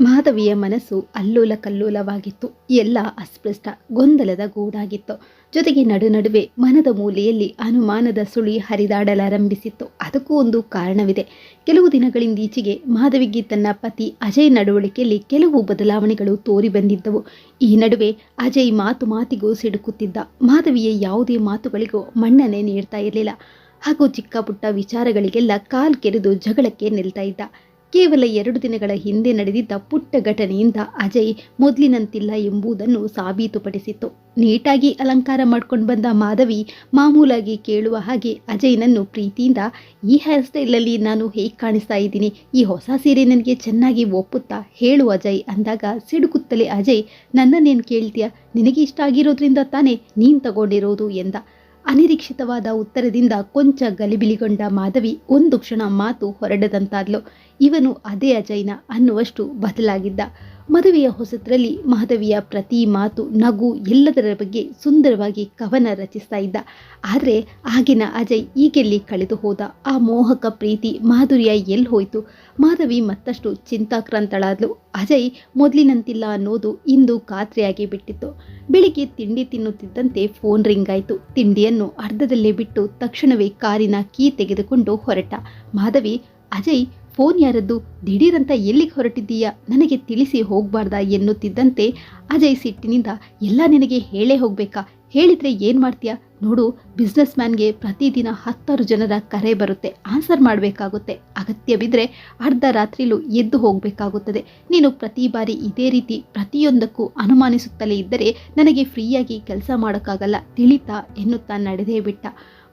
ಮಾಧವಿಯ ಮನಸ್ಸು ಅಲ್ಲೋಲ ಕಲ್ಲೋಲವಾಗಿತ್ತು. ಎಲ್ಲ ಅಸ್ಪೃಷ್ಟ, ಗೊಂದಲದ ಗೂಡಾಗಿತ್ತು. ಜೊತೆಗೆ ನಡು ನಡುವೆ ಮನದ ಮೂಲೆಯಲ್ಲಿ ಅನುಮಾನದ ಸುಳಿ ಹರಿದಾಡಲಾರಂಭಿಸಿತ್ತು. ಅದಕ್ಕೂ ಒಂದು ಕಾರಣವಿದೆ. ಕೆಲವು ದಿನಗಳಿಂದೀಚೆಗೆ ಮಾಧವಿಗೆ ತನ್ನ ಪತಿ ಅಜಯ್ ನಡವಳಿಕೆಯಲ್ಲಿ ಕೆಲವು ಬದಲಾವಣೆಗಳು ತೋರಿ ಬಂದಿದ್ದವು. ಈ ನಡುವೆ ಅಜಯ್ ಮಾತು ಮಾತಿಗೂ ಸಿಡುಕುತ್ತಿದ್ದ. ಮಾಧವಿಯ ಯಾವುದೇ ಮಾತುಗಳಿಗೂ ಮನ್ನಣೆ ನೀಡ್ತಾ ಇರಲಿಲ್ಲ. ಹಾಗೂ ಚಿಕ್ಕ ಪುಟ್ಟ ವಿಚಾರಗಳಿಗೆಲ್ಲ ಕಾಲ್ ಕೆರೆದು ಜಗಳಕ್ಕೆ ನಿಲ್ತಾ ಇದ್ದ. ಕೇವಲ ಎರಡು ದಿನಗಳ ಹಿಂದೆ ನಡೆದಿದ್ದ ಪುಟ್ಟ ಘಟನೆಯಿಂದ ಅಜಯ್ ಮೊದಲಿನಂತಿಲ್ಲ ಎಂಬುದನ್ನು ಸಾಬೀತುಪಡಿಸಿತ್ತು. ನೀಟಾಗಿ ಅಲಂಕಾರ ಮಾಡ್ಕೊಂಡು ಬಂದ ಮಾಧವಿ ಮಾಮೂಲಾಗಿ ಕೇಳುವ ಹಾಗೆ ಅಜಯ್ನನ್ನು ಪ್ರೀತಿಯಿಂದ, ಈ ಹೇರ್ ಸ್ಟೈಲಲ್ಲಿ ನಾನು ಹೇಗೆ ಕಾಣಿಸ್ತಾ ಇದ್ದೀನಿ? ಈ ಹೊಸ ಸೀರೆ ನನಗೆ ಚೆನ್ನಾಗಿ ಒಪ್ಪುತ್ತಾ? ಹೇಳು ಅಜಯ್, ಅಂದಾಗ ಸಿಡುಕುತ್ತಲೇ ಅಜಯ್, ನನ್ನನ್ನೇನು ಕೇಳ್ತೀಯ? ನಿನಗೆ ಇಷ್ಟ ಆಗಿರೋದ್ರಿಂದ ತಾನೇ ನೀನು ತಗೊಂಡಿರೋದು, ಎಂದ. ಅನಿರೀಕ್ಷಿತವಾದ ಉತ್ತರದಿಂದ ಕೊಂಚ ಗಲಿಬಿಲಿಗೊಂಡ ಮಾಧವಿ ಒಂದು ಕ್ಷಣ ಮಾತು ಹೊರಡದಂತಾದ್ಲು. ಇವನು ಅದೇ ಅಜಯ್ನ ಅನ್ನುವಷ್ಟು ಬದಲಾಗಿದ್ದ. ಮದುವೆಯ ಹೊಸತರಲ್ಲಿ ಮಾಧವಿಯ ಪ್ರತಿ ಮಾತು ನಗು ಎಲ್ಲದರ ಬಗ್ಗೆ ಸುಂದರವಾಗಿ ಕವನ ರಚಿಸ್ತಾ ಇದ್ದ. ಆದರೆ ಆಗಿನ ಅಜಯ್ ಈಗೆಲ್ಲಿ ಕಳೆದು ಹೋದ ಆ ಮೋಹಕ ಪ್ರೀತಿ ಮಾಧುರ್ಯ ಎಲ್ಲಿ ಹೋಯಿತು? ಮಾಧವಿ ಮತ್ತಷ್ಟು ಚಿಂತಾಕ್ರಾಂತಳಾದ್ಲು. ಅಜಯ್ ಮೊದಲಿನಂತಿಲ್ಲ ಅನ್ನೋದು ಇಂದು ಖಾತ್ರಿಯಾಗಿ ಬಿಟ್ಟಿತ್ತು. ಬೆಳಿಗ್ಗೆ ತಿಂಡಿ ತಿನ್ನುತ್ತಿದ್ದಂತೆ ಫೋನ್ ರಿಂಗ್ ಆಯಿತು. ತಿಂಡಿಯನ್ನು ಅರ್ಧದಲ್ಲೇ ಬಿಟ್ಟು ತಕ್ಷಣವೇ ಕಾರಿನ ಕೀ ತೆಗೆದುಕೊಂಡು ಹೊರಟ. ಮಾಧವಿ, ಅಜಯ್ ಫೋನ್ ಯಾರದ್ದು ದಿಢೀರಂತ ಎಲ್ಲಿಗೆ ಹೊರಟಿದ್ದೀಯಾ? ನನಗೆ ತಿಳಿಸಿ ಹೋಗಬಾರ್ದಾ ಎನ್ನುತ್ತಿದ್ದಂತೆ ಅಜಯ್ ಸಿಟ್ಟಿನಿಂದ ಎಲ್ಲ ನಿನಗೆ ಹೇಳೇ ಹೋಗಬೇಕಾ? ಹೇಳಿದರೆ ಏನು ಮಾಡ್ತೀಯಾ? ನೋಡು ಬಿಸ್ನೆಸ್ ಮ್ಯಾನ್ಗೆ ಪ್ರತಿದಿನ ಹತ್ತಾರು ಜನರ ಕರೆ ಬರುತ್ತೆ. ಆನ್ಸರ್ ಮಾಡಬೇಕಾಗುತ್ತೆ. ಅಗತ್ಯವಿದ್ದರೆ ಅರ್ಧ ರಾತ್ರಿಲೂ ಎದ್ದು ಹೋಗಬೇಕಾಗುತ್ತದೆ. ನೀನು ಪ್ರತಿ ಬಾರಿ ಇದೇ ರೀತಿ ಪ್ರತಿಯೊಂದಕ್ಕೂ ಅನುಮಾನಿಸುತ್ತಲೇ ಇದ್ದರೆ ನನಗೆ ಫ್ರೀಯಾಗಿ ಕೆಲಸ ಮಾಡೋಕ್ಕಾಗಲ್ಲ. ತಿಳಿತಾ ಎನ್ನುತ್ತಾ ನಡೆದೇ ಬಿಟ್ಟ.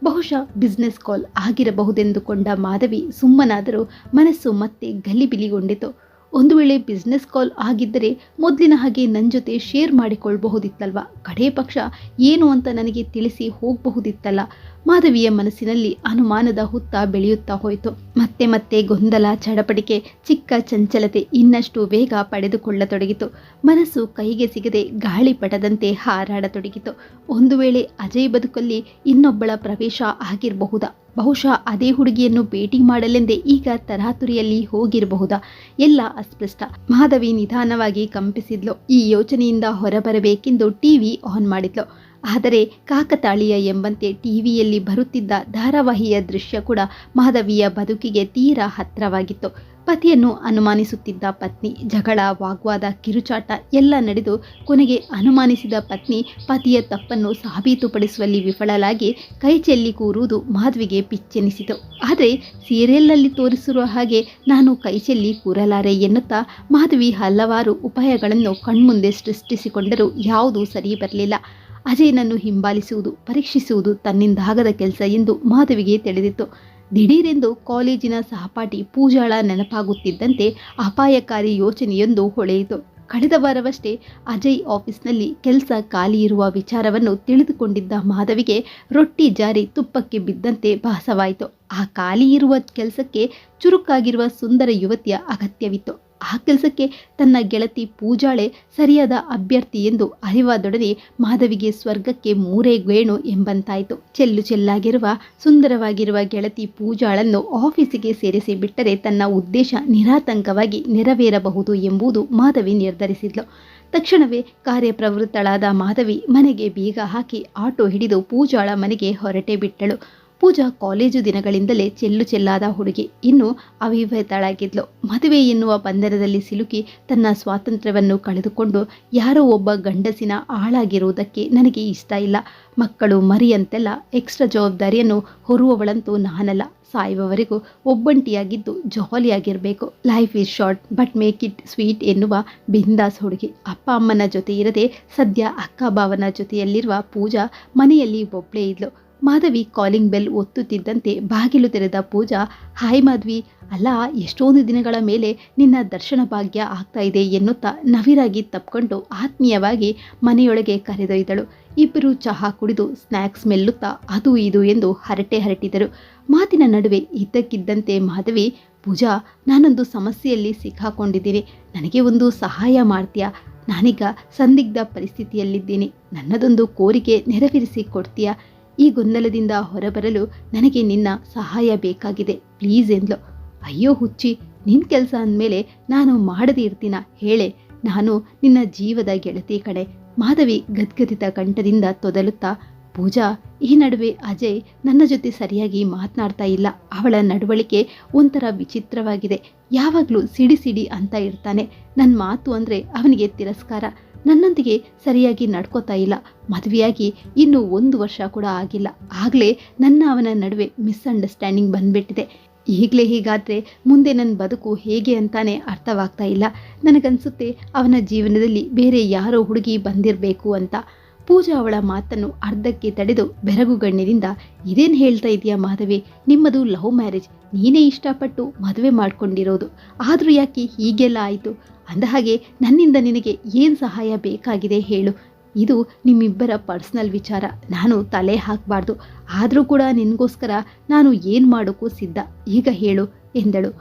ಬಹುಶಃ ಬಿಸ್ನೆಸ್ ಕಾಲ್ ಆಗಿರಬಹುದೆಂದುಕೊಂಡ ಮಾಧವಿ ಸುಮ್ಮನಾದರೂ ಮನಸ್ಸು ಮತ್ತೆ ಗಲಿಬಿಲಿಗೊಂಡಿತು. ಒಂದು ವೇಳೆ ಬಿಸ್ನೆಸ್ ಕಾಲ್ ಆಗಿದ್ದರೆ ಮೊದಲಿನ ಹಾಗೆ ನನ್ನ ಜೊತೆ ಶೇರ್ ಮಾಡಿಕೊಳ್ಬಹುದಿತ್ತಲ್ವ? ಕಡೇ ಪಕ್ಷ ಏನು ಅಂತ ನನಗೆ ತಿಳಿಸಿ ಹೋಗಬಹುದಿತ್ತಲ್ಲ. ಮಾಧವಿಯ ಮನಸ್ಸಿನಲ್ಲಿ ಅನುಮಾನದ ಹುತ್ತ ಬೆಳೆಯುತ್ತಾ ಹೋಯಿತು. ಮತ್ತೆ ಮತ್ತೆ ಗೊಂದಲ, ಚಡಪಡಿಕೆ, ಚಿಕ್ಕ ಚಂಚಲತೆ ಇನ್ನಷ್ಟು ವೇಗ ಪಡೆದುಕೊಳ್ಳತೊಡಗಿತು. ಮನಸ್ಸು ಕೈಗೆ ಸಿಗದೆ ಗಾಳಿಪಟದಂತೆ ಹಾರಾಡತೊಡಗಿತು. ಒಂದು ವೇಳೆ ಅಜಯ್ ಬದುಕಲ್ಲಿ ಇನ್ನೊಬ್ಬಳ ಪ್ರವೇಶ ಆಗಿರಬಹುದಾ? ಬಹುಶಃ ಅದೇ ಹುಡುಗಿಯನ್ನು ಭೇಟಿ ಮಾಡಲೆಂದೇ ಈಗ ತರಾತುರಿಯಲ್ಲಿ ಹೋಗಿರಬಹುದಾ? ಎಲ್ಲ ಅಸ್ಪಷ್ಟ. ಮಾಧವಿ ನಿಧಾನವಾಗಿ ಕಂಪಿಸಿದ್ಲು. ಈ ಯೋಚನೆಯಿಂದ ಹೊರಬರಬೇಕೆಂದು ಟಿವಿ ಆನ್ ಮಾಡಿದ್ಲು. ಆದರೆ ಕಾಕತಾಳೀಯ ಎಂಬಂತೆ ಟಿವಿಯಲ್ಲಿ ಬರುತ್ತಿದ್ದ ಧಾರಾವಾಹಿಯ ದೃಶ್ಯ ಕೂಡ ಮಾಧವಿಯ ಬದುಕಿಗೆ ತೀರಾ ಹತ್ತಿರವಾಗಿತ್ತು. ಪತಿಯನ್ನು ಅನುಮಾನಿಸುತ್ತಿದ್ದ ಪತ್ನಿ, ಜಗಳ, ವಾಗ್ವಾದ, ಕಿರುಚಾಟ ಎಲ್ಲ ನಡೆದು ಕೊನೆಗೆ ಅನುಮಾನಿಸಿದ ಪತ್ನಿ ಪತಿಯ ತಪ್ಪನ್ನು ಸಾಬೀತುಪಡಿಸುವಲ್ಲಿ ವಿಫಲರಾಗಿ ಕೈ ಚೆಲ್ಲಿ ಕೂರುವುದು ಮಾಧವಿಗೆ ಪಿಚ್ಚೆನಿಸಿತು. ಆದರೆ ಸೀರಿಯಲ್ನಲ್ಲಿ ತೋರಿಸಿರುವ ಹಾಗೆ ನಾನು ಕೈ ಚೆಲ್ಲಿ ಕೂರಲಾರೆ ಎನ್ನುತ್ತಾ ಮಾಧವಿ ಹಲವಾರು ಉಪಾಯಗಳನ್ನು ಕಣ್ಮುಂದೆ ಸೃಷ್ಟಿಸಿಕೊಂಡರೂ ಯಾವುದೂ ಸರಿ ಬರಲಿಲ್ಲ. ಅಜಯನನ್ನು ಹಿಂಬಾಲಿಸುವುದು, ಪರೀಕ್ಷಿಸುವುದು ತನ್ನಿಂದಾಗದ ಕೆಲಸ ಎಂದು ಮಾಧವಿಗೆ ತಿಳಿದಿತ್ತು. ದಿಢೀರೆಂದು ಕಾಲೇಜಿನ ಸಹಪಾಠಿ ಪೂಜಾಳ ನೆನಪಾಗುತ್ತಿದ್ದಂತೆ ಅಪಾಯಕಾರಿ ಯೋಚನೆಯೊಂದು ಹೊಳೆಯಿತು. ಕಳೆದ ವಾರವಷ್ಟೇ ಅಜಯ್ ಆಫೀಸ್ನಲ್ಲಿ ಕೆಲಸ ಖಾಲಿ ಇರುವ ವಿಚಾರವನ್ನು ತಿಳಿದುಕೊಂಡಿದ್ದ ಮಾಧವಿಗೆ ರೊಟ್ಟಿ ಜಾರಿ ತುಪ್ಪಕ್ಕೆ ಬಿದ್ದಂತೆ ಭಾಸವಾಯಿತು. ಆ ಖಾಲಿ ಇರುವ ಕೆಲಸಕ್ಕೆ ಚುರುಕಾಗಿರುವ ಸುಂದರ ಯುವತಿಯ ಅಗತ್ಯವಿತ್ತು. ಆ ಕೆಲಸಕ್ಕೆ ತನ್ನ ಗೆಳತಿ ಪೂಜಾಳೆ ಸರಿಯಾದ ಅಭ್ಯರ್ಥಿ ಎಂದು ಅರಿವಾದೊಡನೆ ಮಾಧವಿಗೆ ಸ್ವರ್ಗಕ್ಕೆ ಮೂರೇ ಗೇಣು ಎಂಬಂತಾಯಿತು. ಚೆಲ್ಲು ಚೆಲ್ಲಾಗಿರುವ, ಸುಂದರವಾಗಿರುವ ಗೆಳತಿ ಪೂಜಾಳನ್ನು ಆಫೀಸಿಗೆ ಸೇರಿಸಿ ಬಿಟ್ಟರೆ ತನ್ನ ಉದ್ದೇಶ ನಿರಾತಂಕವಾಗಿ ನೆರವೇರಬಹುದು ಎಂಬುದು ಮಾಧವಿ ನಿರ್ಧರಿಸಿದ್ಲು. ತಕ್ಷಣವೇ ಕಾರ್ಯಪ್ರವೃತ್ತಳಾದ ಮಾಧವಿ ಮನೆಗೆ ಬೀಗ ಹಾಕಿ ಆಟೋ ಹಿಡಿದು ಪೂಜಾಳ ಮನೆಗೆ ಹೊರಟೆ ಬಿಟ್ಟಳು. ಪೂಜಾ ಕಾಲೇಜು ದಿನಗಳಿಂದಲೇ ಚೆಲ್ಲು ಚೆಲ್ಲಾದ ಹುಡುಗಿ. ಇನ್ನು ಅವಿವಾಹಿತಳಾಗಿದ್ಲು. ಮದುವೆ ಎನ್ನುವ ಬಂಧನದಲ್ಲಿ ಸಿಲುಕಿ ತನ್ನ ಸ್ವಾತಂತ್ರ್ಯವನ್ನು ಕಳೆದುಕೊಂಡು ಯಾರೋ ಒಬ್ಬ ಗಂಡಸಿನ ಆಳಾಗಿರುವುದಕ್ಕೆ ನನಗೆ ಇಷ್ಟ ಇಲ್ಲ. ಮಕ್ಕಳು ಮರಿಯಂತೆಲ್ಲ ಎಕ್ಸ್ಟ್ರಾ ಜವಾಬ್ದಾರಿಯನ್ನು ಹೊರುವವಳಂತೂ ನಾನಲ್ಲ. ಸಾಯುವವರೆಗೂ ಒಬ್ಬಂಟಿಯಾಗಿದ್ದು ಜಾಲಿಯಾಗಿರಬೇಕು. Life is short but make it sweet ಎನ್ನುವ ಬಿಂದಾಸ್ ಹುಡುಗಿ. ಅಪ್ಪ ಅಮ್ಮನ ಜೊತೆ ಇರದೆ ಸದ್ಯ ಅಕ್ಕ ಭಾವನ ಜೊತೆಯಲ್ಲಿರುವ ಪೂಜಾ ಮನೆಯಲ್ಲಿ ಒಬ್ಬಳೇ ಇದ್ಲು. ಮಾಧವಿ ಕಾಲಿಂಗ್ ಬೆಲ್ ಒತ್ತುತ್ತಿದ್ದಂತೆ ಬಾಗಿಲು ತೆರೆದ ಪೂಜಾ, ಹಾಯ್ ಮಾಧವಿ, ಅಲ್ಲ, ಎಷ್ಟೊಂದು ದಿನಗಳ ಮೇಲೆ ನಿನ್ನ ದರ್ಶನ ಭಾಗ್ಯ ಆಗ್ತಾ ಇದೆ ಎನ್ನುತ್ತಾ ನವಿರಾಗಿ ತಪ್ಕೊಂಡು ಆತ್ಮೀಯವಾಗಿ ಮನೆಯೊಳಗೆ ಕರೆದೊಯ್ದಳು. ಇಬ್ಬರು ಚಹಾ ಕುಡಿದು ಸ್ನ್ಯಾಕ್ಸ್ ಮೆಲ್ಲುತ್ತಾ, ಅದು ಇದು ಎಂದು ಹರಟೆ ಹರಟಿದರು. ಮಾತಿನ ನಡುವೆ ಇದ್ದಕ್ಕಿದ್ದಂತೆ ಮಾಧವಿ, ಪೂಜಾ, ನಾನೊಂದು ಸಮಸ್ಯೆಯಲ್ಲಿ ಸಿಕ್ಕಾಕೊಂಡಿದ್ದೀನಿ. ನನಗೆ ಒಂದು ಸಹಾಯ ಮಾಡ್ತೀಯಾ? ನಾನೀಗ ಸಂದಿಗ್ಧ ಪರಿಸ್ಥಿತಿಯಲ್ಲಿದ್ದೀನಿ. ನನ್ನದೊಂದು ಕೋರಿಕೆ ನೆರವೇರಿಸಿ ಕೊಡ್ತೀಯಾ? ಈ ಗೊಂದಲದಿಂದ ಹೊರಬರಲು ನನಗೆ ನಿನ್ನ ಸಹಾಯ ಬೇಕಾಗಿದೆ. ಪ್ಲೀಸ್ ಎಂದ್ಲು. ಅಯ್ಯೋ ಹುಚ್ಚಿ ನಿನ್ನ ಕೆಲಸ ಅಂದಮೇಲೆ ನಾನು ಮಾಡದೇ ಇರ್ತೀನ? ಹೇಳೆ. ನಾನು ನಿನ್ನ ಜೀವದ ಗೆಳತಿ ಕಡೆ ಮಾಧವಿ ಗದ್ಗದಿತ ಕಂಠದಿಂದ ತೊದಲುತ್ತಾ, ಪೂಜಾ, ಈ ನಡುವೆ ಅಜಯ್ ನನ್ನ ಜೊತೆ ಸರಿಯಾಗಿ ಮಾತನಾಡ್ತಾ ಇಲ್ಲ. ಅವಳ ನಡವಳಿಕೆ ಒಂಥರ ವಿಚಿತ್ರವಾಗಿದೆ. ಯಾವಾಗಲೂ ಸಿಡಿ ಸಿಡಿ ಅಂತ ಇರ್ತಾನೆ. ನನ್ನ ಮಾತು ಅಂದರೆ ಅವನಿಗೆ ತಿರಸ್ಕಾರ. ನನ್ನೊಂದಿಗೆ ಸರಿಯಾಗಿ ನಡ್ಕೋತಾ ಇಲ್ಲ. ಮದುವೆಯಾಗಿ ಇನ್ನೂ ಒಂದು ವರ್ಷ ಕೂಡ ಆಗಿಲ್ಲ. ಆಗಲೇ ನನ್ನ ಅವನ ನಡುವೆ ಮಿಸ್ಅಂಡರ್ಸ್ಟ್ಯಾಂಡಿಂಗ್ ಬಂದ್ಬಿಟ್ಟಿದೆ. ಈಗಲೇ ಹೀಗಾದರೆ ಮುಂದೆ ನನ್ನ ಬದುಕು ಹೇಗೆ ಅಂತಾನೆ ಅರ್ಥವಾಗ್ತಾ ಇಲ್ಲ. ನನಗನ್ಸುತ್ತೆ ಅವನ ಜೀವನದಲ್ಲಿ ಬೇರೆ ಯಾರೋ ಹುಡುಗಿ ಬಂದಿರಬೇಕು ಅಂತ. ಪೂಜಾ ಅವಳ ಮಾತನ್ನು ಅರ್ಧಕ್ಕೆ ತಡೆದು ಬೆರಗುಗಣ್ಣಿನಿಂದ ಇದೇನು ಹೇಳ್ತಾ ಇದೆಯಾ ಮಾಧವಿ? ನಿಮ್ಮದು ಲವ್ ಮ್ಯಾರೇಜ್. ನೀನೇ ಇಷ್ಟಪಟ್ಟು ಮದುವೆ ಮಾಡ್ಕೊಂಡಿರೋದು. ಆದರೂ ಯಾಕೆ ಹೀಗೆಲ್ಲ ಆಯಿತು? ಅಂದಹಾಗೆ ನನ್ನಿಂದ ನಿನಗೆ ಏನು ಸಹಾಯ ಬೇಕಾಗಿದೆ ಹೇಳು. ಇದು ನಿಮ್ಮಿಬ್ಬರ ಪರ್ಸ್ನಲ್ ವಿಚಾರ. ನಾನು ತಲೆ ಹಾಕಬಾರ್ದು. ಆದರೂ ಕೂಡ ನಿನಗೋಸ್ಕರ ನಾನು ಏನು ಮಾಡೋಕ್ಕೂ ಸಿದ್ಧ. ಈಗ ಹೇಳು, ಎಂದಳು.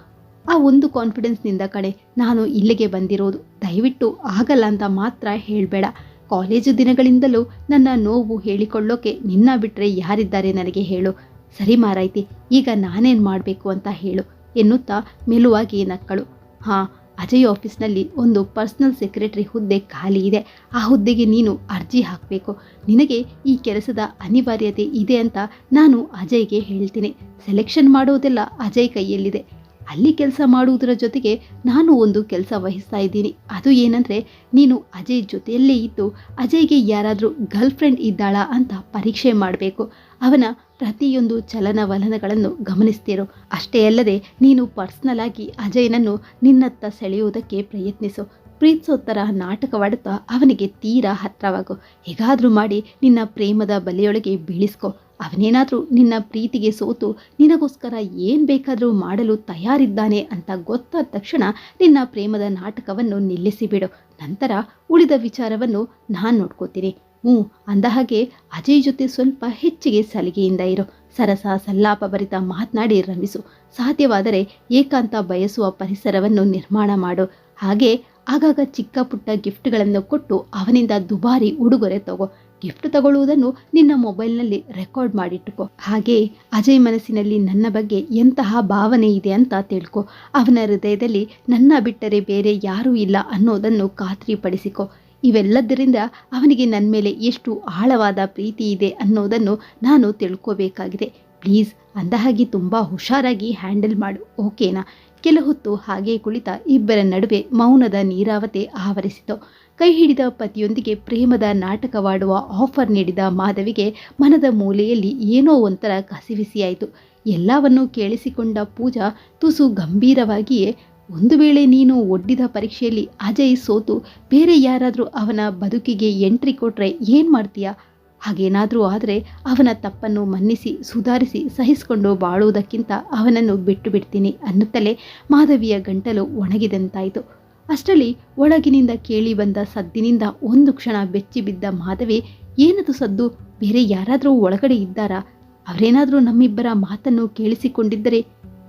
ಆ ಒಂದು ಕಾನ್ಫಿಡೆನ್ಸ್ನಿಂದ ಕಡೆ ನಾನು ಇಲ್ಲಿಗೆ ಬಂದಿರೋದು. ದಯವಿಟ್ಟು ಆಗಲ್ಲ ಅಂತ ಮಾತ್ರ ಹೇಳಬೇಡ. ಕಾಲೇಜು ದಿನಗಳಿಂದಲೂ ನನ್ನ ನೋವು ಹೇಳಿಕೊಳ್ಳೋಕೆ ನಿನ್ನ ಬಿಟ್ಟರೆ ಯಾರಿದ್ದಾರೆ ನನಗೆ ಹೇಳು. ಸರಿ ಮಾರಾಯ್ತಿ, ಈಗ ನಾನೇನು ಮಾಡಬೇಕು ಅಂತ ಹೇಳು ಎನ್ನುತ್ತಾ ಮೆಲುವಾಗಿ ನಕ್ಕಳು. ಹಾಂ, ಅಜಯ್ ಆಫೀಸ್ನಲ್ಲಿ ಒಂದು ಪರ್ಸನಲ್ ಸೆಕ್ರೆಟರಿ ಹುದ್ದೆ ಖಾಲಿ ಇದೆ. ಆ ಹುದ್ದೆಗೆ ನೀನು ಅರ್ಜಿ ಹಾಕಬೇಕು. ನಿನಗೆ ಈ ಕೆಲಸದ ಅನಿವಾರ್ಯತೆ ಇದೆ ಅಂತ ನಾನು ಅಜಯ್ಗೆ ಹೇಳ್ತೀನಿ. ಸೆಲೆಕ್ಷನ್ ಮಾಡೋದೆಲ್ಲ ಅಜಯ್ ಕೈಯಲ್ಲಿದೆ. ಅಲ್ಲಿ ಕೆಲಸ ಮಾಡುವುದರ ಜೊತೆಗೆ ನಾನು ಒಂದು ಕೆಲಸ ವಹಿಸ್ತಾ ಇದ್ದೀನಿ. ಅದು ಏನಂದರೆ, ನೀನು ಅಜಯ್ ಜೊತೆಯಲ್ಲೇ ಇದ್ದು, ಅಜಯ್ಗೆ ಯಾರಾದರೂ ಗರ್ಲ್ ಫ್ರೆಂಡ್ ಇದ್ದಾಳಾ ಅಂತ ಪರೀಕ್ಷೆ ಮಾಡಬೇಕು. ಅವನ ಪ್ರತಿಯೊಂದು ಚಲನವಲನಗಳನ್ನು ಗಮನಿಸ್ತಿರು. ಅಷ್ಟೇ ಅಲ್ಲದೆ, ನೀನು ಪರ್ಸ್ನಲ್ ಆಗಿ ಅಜಯ್ನನ್ನು ನಿನ್ನತ್ತ ಸೆಳೆಯುವುದಕ್ಕೆ ಪ್ರಯತ್ನಿಸು. ಪ್ರೀತಿಸೋ ತರಹ ನಾಟಕವಾಡುತ್ತಾ ಅವನಿಗೆ ತೀರಾ ಹತ್ರವಾಗು. ಹೇಗಾದರೂ ಮಾಡಿ ನಿನ್ನ ಪ್ರೇಮದ ಬಲೆಯೊಳಗೆ ಬೀಳಿಸ್ಕೊ. ಅವನೇನಾದರೂ ನಿನ್ನ ಪ್ರೀತಿಗೆ ಸೋತು ನಿನಗೋಸ್ಕರ ಏನು ಬೇಕಾದರೂ ಮಾಡಲು ತಯಾರಿದ್ದಾನೆ ಅಂತ ಗೊತ್ತಾದ ತಕ್ಷಣ ನಿನ್ನ ಪ್ರೇಮದ ನಾಟಕವನ್ನು ನಿಲ್ಲಿಸಿಬಿಡು. ನಂತರ ಉಳಿದ ವಿಚಾರವನ್ನು ನಾನು ನೋಡ್ಕೋತೀನಿ. ಹ್ಞೂ ಅಂದಹಾಗೆ ಅಜಯ್ ಜೊತೆ ಸ್ವಲ್ಪ ಹೆಚ್ಚಿಗೆ ಸಲಿಗೆಯಿಂದ ಇರು. ಸರಸ ಸಲ್ಲಾಪ ಭರಿತ ಮಾತನಾಡಿ ರಮಿಸು. ಸಾಧ್ಯವಾದರೆ ಏಕಾಂತ ಬಯಸುವ ಪರಿಸರವನ್ನು ನಿರ್ಮಾಣ ಮಾಡು. ಹಾಗೆ ಆಗಾಗ ಚಿಕ್ಕ ಪುಟ್ಟ ಗಿಫ್ಟ್ಗಳನ್ನು ಕೊಟ್ಟು ಅವನಿಂದ ದುಬಾರಿ ಉಡುಗೊರೆ ತಗೋ. ಗಿಫ್ಟ್ ತಗೊಳ್ಳುವುದನ್ನು ನಿನ್ನ ಮೊಬೈಲ್ನಲ್ಲಿ ರೆಕಾರ್ಡ್ ಮಾಡಿಟ್ಟುಕೋ ಹಾಗೆ ಅಜಯ್ ಮನಸ್ಸಿನಲ್ಲಿ ನನ್ನ ಬಗ್ಗೆ ಎಂತಹ ಭಾವನೆ ಇದೆ ಅಂತ ತಿಳ್ಕೊ. ಅವನ ಹೃದಯದಲ್ಲಿ ನನ್ನ ಬಿಟ್ಟರೆ ಬೇರೆ ಯಾರೂ ಇಲ್ಲ ಅನ್ನೋದನ್ನು ಖಾತ್ರಿಪಡಿಸಿಕೊ. ಇವೆಲ್ಲದರಿಂದ ಅವನಿಗೆ ನನ್ನ ಮೇಲೆ ಎಷ್ಟು ಆಳವಾದ ಪ್ರೀತಿ ಇದೆ ಅನ್ನೋದನ್ನು ನಾನು ತಿಳ್ಕೋಬೇಕಾಗಿದೆ. ಪ್ಲೀಸ್ ಅಂದಹಾಗೆ ತುಂಬ ಹುಷಾರಾಗಿ ಹ್ಯಾಂಡಲ್ ಮಾಡು, ಓಕೆನಾ? ಕೆಲ ಹೊತ್ತು ಹಾಗೆ ಕುಳಿತ ಇಬ್ಬರ ನಡುವೆ ಮೌನದ ನೀರಾವತೆ ಆವರಿಸಿತು. ಕೈ ಹಿಡಿದ ಪತಿಯೊಂದಿಗೆ ಪ್ರೇಮದ ನಾಟಕವಾಡುವ ಆಫರ್ ನೀಡಿದ ಮಾಧವಿಗೆ ಮನದ ಮೂಲೆಯಲ್ಲಿ ಏನೋ ಒಂಥರ ಕಸಿವಿಸಿಯಾಯಿತು. ಎಲ್ಲವನ್ನೂ ಕೇಳಿಸಿಕೊಂಡ ಪೂಜಾ ತುಸು ಗಂಭೀರವಾಗಿಯೇ, ಒಂದು ವೇಳೆ ನೀನು ಒಡ್ಡಿದ ಪರೀಕ್ಷೆಯಲ್ಲಿ ಅಜಯ್ ಸೋತು, ಬೇರೆ ಯಾರಾದರೂ ಅವನ ಬದುಕಿಗೆ ಎಂಟ್ರಿ ಕೊಟ್ಟರೆ ಏನು ಮಾಡ್ತೀಯಾ? ಹಾಗೇನಾದರೂ ಆದರೆ ಅವನ ತಪ್ಪನ್ನು ಮನ್ನಿಸಿ, ಸುಧಾರಿಸಿ, ಸಹಿಸಿಕೊಂಡು ಬಾಳುವುದಕ್ಕಿಂತ ಅವನನ್ನು ಬಿಟ್ಟು ಬಿಡ್ತೀನಿ ಅನ್ನುತ್ತಲೇ ಮಾಧವಿಯ ಗಂಟಲು ಒಣಗಿದಂತಾಯಿತು. ಅಷ್ಟರಲ್ಲಿ ಒಳಗಿನಿಂದ ಕೇಳಿ ಬಂದ ಸದ್ದಿನಿಂದ ಒಂದು ಕ್ಷಣ ಬೆಚ್ಚಿ ಬಿದ್ದ ಮಾಧವಿ, ಏನದು ಸದ್ದು? ಬೇರೆ ಯಾರಾದರೂ ಒಳಗಡೆ ಇದ್ದಾರಾ? ಅವರೇನಾದರೂ ನಮ್ಮಿಬ್ಬರ ಮಾತನ್ನು ಕೇಳಿಸಿಕೊಂಡಿದ್ದರೆ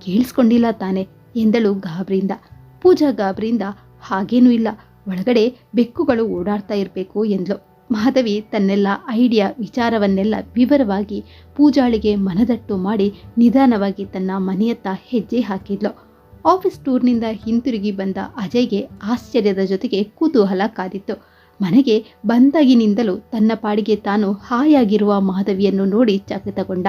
ಕೇಳಿಸ್ಕೊಂಡಿಲ್ಲ ತಾನೆ ಎಂದಳು ಗಾಬರಿಯಿಂದ. ಪೂಜಾ ಗಾಬರಿಯಿಂದ, ಹಾಗೇನೂ ಇಲ್ಲ, ಒಳಗಡೆ ಬೆಕ್ಕುಗಳು ಓಡಾಡ್ತಾ ಇರಬೇಕು ಎಂದಳು ಮಾಧವಿ ತನ್ನೆಲ್ಲ ಐಡಿಯಾ ವಿಚಾರವನ್ನೆಲ್ಲ ವಿವರವಾಗಿ ಪೂಜಾಳಿಗೆ ಮನದಟ್ಟು ಮಾಡಿ ನಿಧಾನವಾಗಿ ತನ್ನ ಮನೆಯತ್ತ ಹೆಜ್ಜೆ ಹಾಕಿದ್ಲು. ಆಫೀಸ್ ಟೂರ್ನಿಂದ ಹಿಂತಿರುಗಿ ಬಂದ ಅಜಯ್ಗೆ ಆಶ್ಚರ್ಯದ ಜೊತೆಗೆ ಕುತೂಹಲ ಕಾದಿತ್ತು. ಮನೆಗೆ ಬಂದಾಗಿನಿಂದಲೂ ತನ್ನ ಪಾಡಿಗೆ ತಾನು ಹಾಯಾಗಿರುವ ಮಾಧವಿಯನ್ನು ನೋಡಿ ಚಕಿತಗೊಂಡ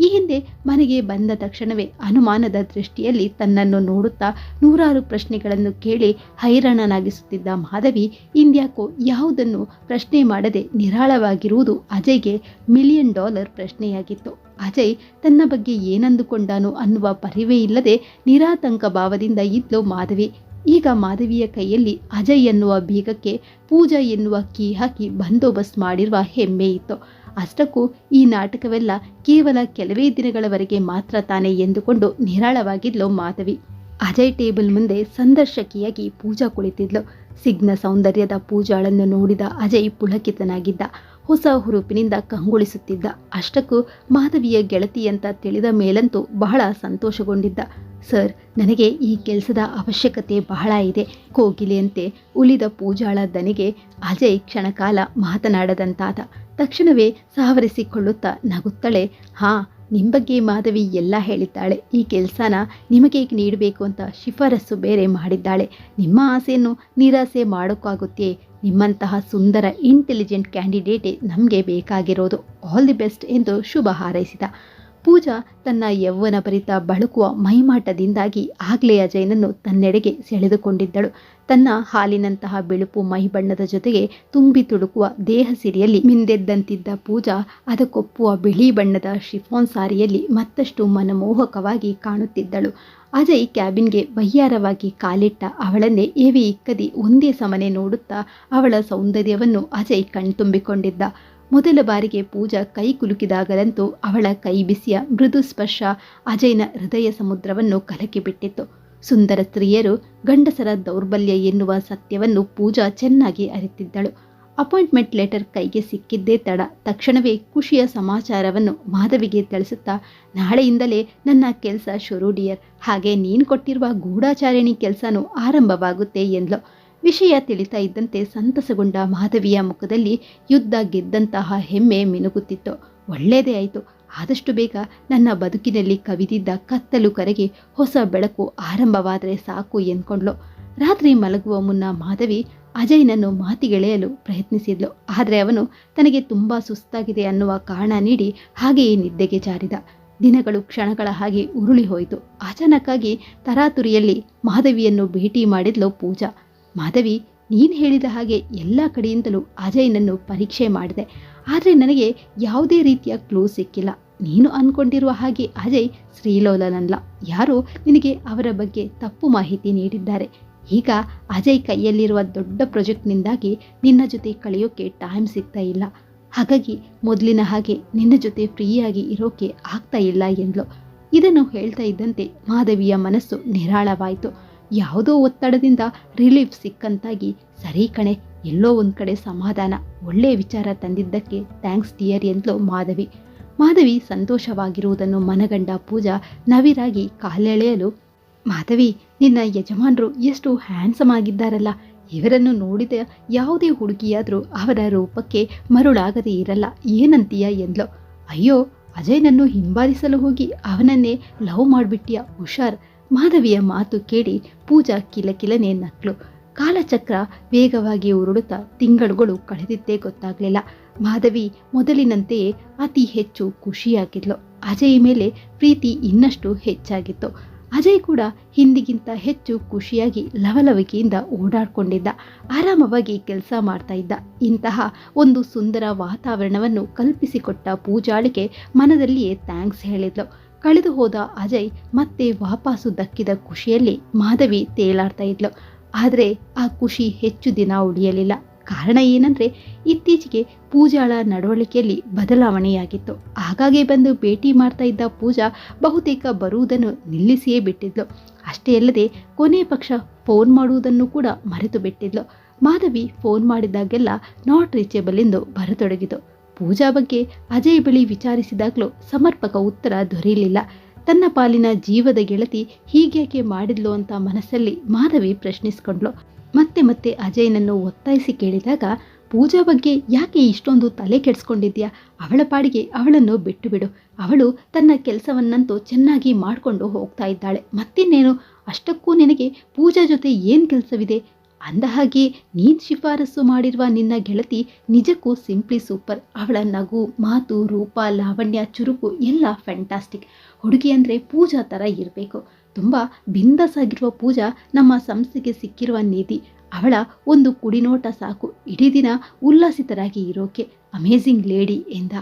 ಈ ಹಿಂದೆ ಮನೆಗೆ ಬಂದ ತಕ್ಷಣವೇ ಅನುಮಾನದ ದೃಷ್ಟಿಯಲ್ಲಿ ತನ್ನನ್ನು ನೋಡುತ್ತಾ ನೂರಾರು ಪ್ರಶ್ನೆಗಳನ್ನು ಕೇಳಿ ಹೈರಾಣನಾಗಿಸುತ್ತಿದ್ದ ಮಾಧವಿ ಇಂದ್ಯಾಕೋ ಯಾವುದನ್ನು ಪ್ರಶ್ನೆ ಮಾಡದೆ ನಿರಾಳವಾಗಿರುವುದು ಅಜಯ್ಗೆ ಮಿಲಿಯನ್ ಡಾಲರ್ ಪ್ರಶ್ನೆಯಾಗಿತ್ತು. ಅಜಯ್ ತನ್ನ ಬಗ್ಗೆ ಏನಂದುಕೊಂಡಾನು ಅನ್ನುವ ಪರಿವೇ ಇಲ್ಲದೆ ನಿರಾತಂಕ ಭಾವದಿಂದ ಇದ್ಲು ಮಾಧವಿ. ಈಗ ಮಾಧವಿಯ ಕೈಯಲ್ಲಿ ಅಜಯ್ ಎನ್ನುವ ಬೀಗಕ್ಕೆ ಪೂಜಾ ಎನ್ನುವ ಕೀ ಹಾಕಿ ಬಂದೋಬಸ್ತ್ ಮಾಡಿರುವ ಹೆಮ್ಮೆ ಇತ್ತು. ಅಷ್ಟಕ್ಕೂ ಈ ನಾಟಕವೆಲ್ಲ ಕೇವಲ ಕೆಲವೇ ದಿನಗಳವರೆಗೆ ಮಾತ್ರ ತಾನೇ ಎಂದುಕೊಂಡು ನಿರಾಳವಾಗಿದ್ಲು ಮಾಧವಿ. ಅಜಯ್ ಟೇಬಲ್ ಮುಂದೆ ಸಂದರ್ಶಕಿಯಾಗಿ ಪೂಜಾ ಕುಳಿತಿದ್ಲು. ಸಿಗ್ನ ಸೌಂದರ್ಯದ ಪೂಜಾಳನ್ನು ನೋಡಿದ ಅಜಯ್ ಪುಳಕಿತನಾಗಿದ್ದ. ಹೊಸ ಹುರುಪಿನಿಂದ ಕಂಗೊಳಿಸುತ್ತಿದ್ದ ಅಷ್ಟಕ್ಕೂ ಮಾಧವಿಯ ಗೆಳತಿ ಅಂತ ತಿಳಿದ ಮೇಲಂತೂ ಬಹಳ ಸಂತೋಷಗೊಂಡಿದ್ದ. ಸರ್, ನನಗೆ ಈ ಕೆಲಸದ ಅವಶ್ಯಕತೆ ಬಹಳ ಇದೆ. ಕೋಗಿಲೆಯಂತೆ ಉಳಿದ ಪೂಜಾಳ ದನಿಗೆ ಅಜಯ್ ಕ್ಷಣಕಾಲ ಮಾತನಾಡದಂತಾದ. ತಕ್ಷಣವೇ ಸಾವರಿಸಿಕೊಳ್ಳುತ್ತಾ ನಗುತ್ತಳೆ. ಹಾ ನಿಮ್ಮ ಬಗ್ಗೆ ಮಾಧವಿ ಎಲ್ಲ ಹೇಳಿದ್ದಾಳೆ. ಈ ಕೆಲಸನ ನಿಮಗೆ ನೀಡಬೇಕು ಅಂತ ಶಿಫಾರಸ್ಸು ಬೇರೆ ಮಾಡಿದ್ದಾಳೆ. ನಿಮ್ಮ ಆಸೆಯನ್ನು ನಿರಾಸೆ ಮಾಡೋಕ್ಕಾಗುತ್ತೆ? ನಿಮ್ಮಂತಹ ಸುಂದರ ಇಂಟೆಲಿಜೆಂಟ್ ಕ್ಯಾಂಡಿಡೇಟೇ ನಮಗೆ ಬೇಕಾಗಿರೋದು. ಆಲ್ ದಿ ಬೆಸ್ಟ್ ಎಂದು ಶುಭ ಹಾರೈಸಿದ. ಪೂಜಾ ತನ್ನ ಯೌವನ ಭರಿತ ಬಳುಕುವ ಮೈಮಾಟದಿಂದಾಗಿ ಆಗಲೇ ಅಜಯನನ್ನು ತನ್ನೆಡೆಗೆ ಸೆಳೆದುಕೊಂಡಿದ್ದಳು. ತನ್ನ ಹಾಲಿನಂತಹ ಬಿಳುಪು ಮೈಬಣ್ಣದ ಜೊತೆಗೆ ತುಂಬಿ ತುಳುಕುವ ದೇಹ ಸಿರಿಯಲ್ಲಿ ಮಿಂದೆದ್ದಂತಿದ್ದ ಪೂಜಾ ಅದಕ್ಕೊಪ್ಪುವ ಬಿಳಿ ಬಣ್ಣದ ಶಿಫಾನ್ ಸಾರಿಯಲ್ಲಿ ಮತ್ತಷ್ಟು ಮನಮೋಹಕವಾಗಿ ಕಾಣುತ್ತಿದ್ದಳು. ಅಜಯ್ ಕ್ಯಾಬಿನ್ಗೆ ವಯ್ಯಾರವಾಗಿ ಕಾಲಿಟ್ಟ ಅವಳನ್ನೇ ಎವಿ ಇಕ್ಕದಿ ಒಂದೇ ಸಮನೆ ನೋಡುತ್ತಾ ಅವಳ ಸೌಂದರ್ಯವನ್ನು ಅಜಯ್ ಕಣ್ತುಂಬಿಕೊಂಡಿದ್ದ. ಮೊದಲ ಬಾರಿಗೆ ಪೂಜಾ ಕೈ ಕುಲುಕಿದಾಗಲಂತೂ ಅವಳ ಕೈ ಬಿಸಿಯ ಮೃದು ಸ್ಪರ್ಶ ಅಜಯ್ನ ಹೃದಯ ಸಮುದ್ರವನ್ನು ಕಲಕಿಬಿಟ್ಟಿತ್ತು ಸುಂದರ ಸ್ತ್ರೀಯರು ಗಂಡಸರ ದೌರ್ಬಲ್ಯ ಎನ್ನುವ ಸತ್ಯವನ್ನು ಪೂಜಾ ಚೆನ್ನಾಗಿ ಅರಿತಿದ್ದಳು. ಅಪಾಯಿಂಟ್ಮೆಂಟ್ ಲೆಟರ್ ಕೈಗೆ ಸಿಕ್ಕಿದ್ದೇ ತಡ. ತಕ್ಷಣವೇ ಖುಷಿಯ ಸಮಾಚಾರವನ್ನು ಮಾಧವಿಗೆ ತಿಳಿಸುತ್ತಾ, ನಾಳೆಯಿಂದಲೇ ನನ್ನ ಕೆಲಸ ಶುರು ಡಿಯರ್. ಹಾಗೆ ನೀನು ಕೊಟ್ಟಿರುವ ಗೂಢಾಚಾರಿಣಿ ಕೆಲಸನೂ ಆರಂಭವಾಗುತ್ತೆ ಎಂದ್ಲು. ವಿಷಯ ತಿಳಿತಾ ಇದ್ದಂತೆ ಸಂತಸಗೊಂಡ ಮಾಧವಿಯ ಮುಖದಲ್ಲಿ ಯುದ್ಧ ಗೆದ್ದಂತಹ ಹೆಮ್ಮೆ ಮಿನುಗುತ್ತಿತ್ತು. ಒಳ್ಳೆಯದೇ ಆಯಿತು. ಆದಷ್ಟು ಬೇಗ ನನ್ನ ಬದುಕಿನಲ್ಲಿ ಕವಿದಿದ್ದ ಕತ್ತಲು ಕರೆಗೆ ಹೊಸ ಬೆಳಕು ಆರಂಭವಾದರೆ ಸಾಕು ಎಂದ್ಕೊಂಡ್ಲು. ರಾತ್ರಿ ಮಲಗುವ ಮುನ್ನ ಮಾಧವಿ ಅಜಯ್ನನ್ನು ಮಾತಿಗೆಳೆಯಲು ಪ್ರಯತ್ನಿಸಿದ್ಲು. ಆದರೆ ಅವನು ತನಗೆ ತುಂಬ ಸುಸ್ತಾಗಿದೆ ಅನ್ನುವ ಕಾರಣ ನೀಡಿ ಹಾಗೆಯೇ ನಿದ್ದೆಗೆ ಜಾರಿದ. ದಿನಗಳು ಕ್ಷಣಗಳ ಹಾಗೆ ಉರುಳಿ ಹೋಯಿತು. ಅಚಾನಕ್ಕಾಗಿ ತರಾತುರಿಯಲ್ಲಿ ಮಾಧವಿಯನ್ನು ಭೇಟಿ ಮಾಡಿದ್ಲು ಪೂಜಾ. ಮಾಧವಿ, ನೀನು ಹೇಳಿದ ಹಾಗೆ ಎಲ್ಲ ಕಡೆಯಿಂದಲೂ ಅಜಯ್ನನ್ನು ಪರೀಕ್ಷೆ ಮಾಡಿದೆ. ಆದರೆ ನನಗೆ ಯಾವುದೇ ರೀತಿಯ ಕ್ಲೂ ಸಿಕ್ಕಿಲ್ಲ. ನೀನು ಅಂದ್ಕೊಂಡಿರುವ ಹಾಗೆ ಅಜಯ್ ಶ್ರೀಲೋಲನಲ್ಲ. ಯಾರೋ ನಿನಗೆ ಅವರ ಬಗ್ಗೆ ತಪ್ಪು ಮಾಹಿತಿ ನೀಡಿದ್ದಾರೆ. ಈಗ ಅಜಯ್ ಕೈಯಲ್ಲಿರುವ ದೊಡ್ಡ ಪ್ರಾಜೆಕ್ಟ್ನಿಂದಾಗಿ ನಿನ್ನ ಜೊತೆ ಕಳೆಯೋಕ್ಕೆ ಟೈಮ್ ಸಿಗ್ತಾ ಇಲ್ಲ. ಹಾಗಾಗಿ ಮೊದಲಿನ ಹಾಗೆ ನಿನ್ನ ಜೊತೆ ಫ್ರೀಯಾಗಿ ಇರೋಕೆ ಆಗ್ತಾ ಇಲ್ಲ ಎಂದ್ಲು. ಇದನ್ನು ಹೇಳ್ತಾ ಇದ್ದಂತೆ ಮಾಧವಿಯ ಮನಸ್ಸು ನಿರಾಳವಾಯಿತು. ಯಾವುದೋ ಒತ್ತಡದಿಂದ ರಿಲೀಫ್ ಸಿಕ್ಕಂತಾಗಿ, ಸರಿ ಕಣೆ, ಎಲ್ಲೋ ಒಂದು ಕಡೆ ಸಮಾಧಾನ ಒಳ್ಳೆಯ ವಿಚಾರ ತಂದಿದ್ದಕ್ಕೆ ಥ್ಯಾಂಕ್ಸ್ ಡಿಯರ್ ಎಂದ್ಲು ಮಾಧವಿ. ಮಾಧವಿ ಸಂತೋಷವಾಗಿರುವುದನ್ನು ಮನಗಂಡ ಪೂಜಾ ನವಿರಾಗಿ ಕಾಲೆಳೆಯಲು ಮಾಧವಿ, ನಿನ್ನ ಯಜಮಾನರು ಎಷ್ಟು ಹ್ಯಾಂಡ್ಸಮ್ ಆಗಿದ್ದಾರಲ್ಲ. ಇವರನ್ನು ನೋಡಿದ ಯಾವುದೇ ಹುಡುಗಿಯಾದರೂ ಅವರ ರೂಪಕ್ಕೆ ಮರುಳಾಗದೇ ಇರಲ್ಲ. ಏನಂತೀಯ ಎಂದ್ಲು. ಅಯ್ಯೋ, ಅಜಯ್ನನ್ನು ಹಿಂಬಾಲಿಸಲು ಹೋಗಿ ಅವನನ್ನೇ ಲವ್ ಮಾಡಿಬಿಟ್ಟಿಯ ಹುಷಾರ್. ಮಾಧವಿಯ ಮಾತು ಕೇಳಿ ಪೂಜಾ ಕಿಲಕಿಲನೆ ನಕ್ಲು. ಕಾಲಚಕ್ರ ವೇಗವಾಗಿ ಉರುಳುತ್ತಾ ತಿಂಗಳುಗಳು ಕಳೆದಿದ್ದೇ ಗೊತ್ತಾಗಲಿಲ್ಲ. ಮಾಧವಿ ಮೊದಲಿನಂತೆಯೇ ಅತಿ ಹೆಚ್ಚು ಖುಷಿಯಾಗಿದ್ಲು. ಅಜಯ್ ಮೇಲೆ ಪ್ರೀತಿ ಇನ್ನಷ್ಟು ಹೆಚ್ಚಾಗಿತ್ತು. ಅಜಯ್ ಕೂಡ ಹಿಂದಿಗಿಂತ ಹೆಚ್ಚು ಖುಷಿಯಾಗಿ ಲವಲವಿಕೆಯಿಂದ ಓಡಾಡ್ಕೊಂಡಿದ್ದ, ಆರಾಮವಾಗಿ ಕೆಲಸ ಮಾಡ್ತಾ ಇದ್ದ. ಇಂತಹ ಒಂದು ಸುಂದರ ವಾತಾವರಣವನ್ನು ಕಲ್ಪಿಸಿಕೊಟ್ಟ ಪೂಜಾಳಿಗೆ ಮನದಲ್ಲಿಯೇ ಥ್ಯಾಂಕ್ಸ್ ಹೇಳಿದ್ಲು. ಕಳೆದು ಹೋದ ಅಜಯ್ ಮತ್ತೆ ವಾಪಸ್ಸು ದಕ್ಕಿದ ಖುಷಿಯಲ್ಲಿ ಮಾಧವಿ ತೇಲಾಡ್ತಾ ಇದ್ಲು. ಆದರೆ ಆ ಖುಷಿ ಹೆಚ್ಚು ದಿನ ಉಳಿಯಲಿಲ್ಲ. ಕಾರಣ ಏನಂದ್ರೆ ಇತ್ತೀಚೆಗೆ ಪೂಜಾಳ ನಡವಳಿಕೆಯಲ್ಲಿ ಬದಲಾವಣೆಯಾಗಿತ್ತು. ಆಗಾಗ್ಗೆ ಬಂದು ಭೇಟಿ ಮಾಡ್ತಾ ಇದ್ದ ಪೂಜಾ ಬಹುತೇಕ ಬರುವುದನ್ನು ನಿಲ್ಲಿಸಿಯೇ ಬಿಟ್ಟಿದ್ಲು. ಅಷ್ಟೇ ಅಲ್ಲದೆ ಕೊನೆ ಪಕ್ಷ ಫೋನ್ ಮಾಡುವುದನ್ನು ಕೂಡ ಮರೆತು ಬಿಟ್ಟಿದ್ಲು. ಮಾಧವಿ ಫೋನ್ ಮಾಡಿದಾಗೆಲ್ಲ ನಾಟ್ ರೀಚೇಬಲ್ ಎಂದು ಬರತೊಡಗಿತು. ಪೂಜಾ ಬಗ್ಗೆ ಅಜಯ್ ಬಳಿ ವಿಚಾರಿಸಿದಾಗಲೂ ಸಮರ್ಪಕ ಉತ್ತರ ದೊರೆಯಲಿಲ್ಲ. ತನ್ನ ಪಾಲಿನ ಜೀವದ ಗೆಳತಿ ಹೀಗ್ಯಾಕೆ ಮಾಡಿದ್ಲು ಅಂತ ಮನಸ್ಸಲ್ಲಿ ಮಾಧವಿ ಪ್ರಶ್ನಿಸಿಕೊಂಡ್ಲು. ಮತ್ತೆ ಮತ್ತೆ ಅಜಯ್ನನ್ನು ಒತ್ತಾಯಿಸಿ ಕೇಳಿದಾಗ, ಪೂಜಾ ಬಗ್ಗೆ ಯಾಕೆ ಇಷ್ಟೊಂದು ತಲೆ ಕೆಡಿಸ್ಕೊಂಡಿದ್ಯಾ? ಅವಳ ಪಾಡಿಗೆ ಅವಳನ್ನು ಬಿಟ್ಟು ಬಿಡು ಅವಳು ತನ್ನ ಕೆಲಸವನ್ನಂತೂ ಚೆನ್ನಾಗಿ ಮಾಡಿಕೊಂಡು ಹೋಗ್ತಾ ಇದ್ದಾಳೆ. ಮತ್ತಿನ್ನೇನು, ಅಷ್ಟಕ್ಕೂ ನಿನಗೆ ಪೂಜಾ ಜೊತೆ ಏನು ಕೆಲಸವಿದೆ? ಅಂದ ಹಾಗೆ ನೀನು ಶಿಫಾರಸು ಮಾಡಿರುವ ನಿನ್ನ ಗೆಳತಿ ನಿಜಕ್ಕೂ ಸಿಂಪ್ಲಿ ಸೂಪರ್. ಅವಳ ನಗು, ಮಾತು, ರೂಪ, ಲಾವಣ್ಯ, ಚುರುಕು ಎಲ್ಲ ಫ್ಯಾಂಟಾಸ್ಟಿಕ್ ಹುಡುಗಿ ಅಂದರೆ ಪೂಜಾ ಥರ ಇರಬೇಕು. ತುಂಬ ಬಿಂದಸಾಗಿರುವ ಪೂಜಾ ನಮ್ಮ ಸಂಸ್ಥೆಗೆ ಸಿಕ್ಕಿರುವ ನಿಧಿ. ಅವಳ ಒಂದು ಕುಡಿನೋಟ ಸಾಕು. ಇಡೀ ದಿನ ಉಲ್ಲಾಸಿತರಾಗಿ ಇರೋಕೆ ಅಮೇಝಿಂಗ್ ಲೇಡಿ ಎಂದ.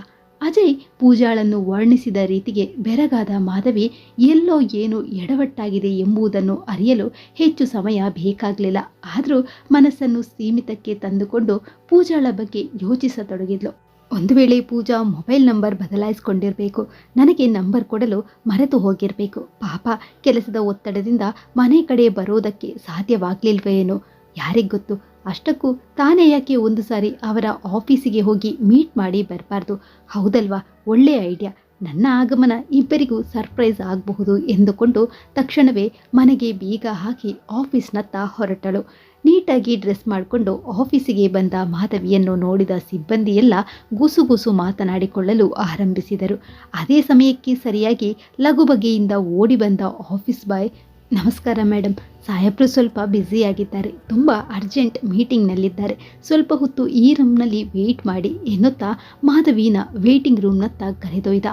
ಅಜಯ್ ಪೂಜಾಳನ್ನು ವರ್ಣಿಸಿದ ರೀತಿಗೆ ಬೆರಗಾದ ಮಾಧವಿ ಎಲ್ಲೋ ಏನು ಎಡವಟ್ಟಾಗಿದೆ ಎಂಬುದನ್ನು ಅರಿಯಲು ಹೆಚ್ಚು ಸಮಯ ಬೇಕಾಗಲಿಲ್ಲ. ಆದರೂ ಮನಸ್ಸನ್ನು ಸೀಮಿತಕ್ಕೆ ತಂದುಕೊಂಡು ಪೂಜಾಳ ಬಗ್ಗೆ ಯೋಚಿಸತೊಡಗಿದ್ಲು. ಒಂದು ವೇಳೆ ಪೂಜಾ ಮೊಬೈಲ್ ನಂಬರ್ ಬದಲಾಯಿಸಿಕೊಂಡಿರಬೇಕು, ನನಗೆ ನಂಬರ್ ಕೊಡಲು ಮರೆತು ಹೋಗಿರಬೇಕು. ಪಾಪ, ಕೆಲಸದ ಒತ್ತಡದಿಂದ ಮನೆ ಕಡೆ ಬರೋದಕ್ಕೆ ಸಾಧ್ಯವಾಗಲಿಲ್ವೇನೋ? ಯಾರಿಗೆ ಗೊತ್ತು? ಅಷ್ಟಕ್ಕೂ ತಾನೇ ಯಾಕೆ ಒಂದು ಸಾರಿ ಅವರ ಆಫೀಸಿಗೆ ಹೋಗಿ ಮೀಟ್ ಮಾಡಿ ಬರಬಾರ್ದು? ಹೌದಲ್ವಾ? ಒಳ್ಳೆಯ ಐಡಿಯಾ. ನನ್ನ ಆಗಮನ ಇಬ್ಬರಿಗೂ ಸರ್ಪ್ರೈಸ್ ಆಗಬಹುದು ಎಂದುಕೊಂಡು ತಕ್ಷಣವೇ ಮನೆಗೆ ಬೀಗ ಹಾಕಿ ಆಫೀಸ್ನತ್ತ ಹೊರಟಳು. ನೀಟಾಗಿ ಡ್ರೆಸ್ ಮಾಡಿಕೊಂಡು ಆಫೀಸಿಗೆ ಬಂದ ಮಾಧವಿಯನ್ನು ನೋಡಿದ ಸಿಬ್ಬಂದಿಯೆಲ್ಲ ಗುಸುಗುಸು ಮಾತನಾಡಿಕೊಳ್ಳಲು ಆರಂಭಿಸಿದರು. ಅದೇ ಸಮಯಕ್ಕೆ ಸರಿಯಾಗಿ ಲಘುಬಗೆಯಿಂದ ಓಡಿ ಬಂದ ಆಫೀಸ್ ಬಾಯ್ ನಮಸ್ಕಾರ ಮೇಡಮ್ ಸಾಹೇಬ್ರು ಸ್ವಲ್ಪ ಬ್ಯುಸಿಯಾಗಿದ್ದಾರೆ ತುಂಬ ಅರ್ಜೆಂಟ್ ಮೀಟಿಂಗ್ನಲ್ಲಿದ್ದಾರೆ ಸ್ವಲ್ಪ ಹೊತ್ತು ಈ ರೂಮ್ನಲ್ಲಿ ವೆಯ್ಟ್ ಮಾಡಿ ಎನ್ನುತ್ತಾ ಮಾಧವಿನ ವೇಟಿಂಗ್ ರೂಮ್ನತ್ತ ಕರೆದೊಯ್ದ.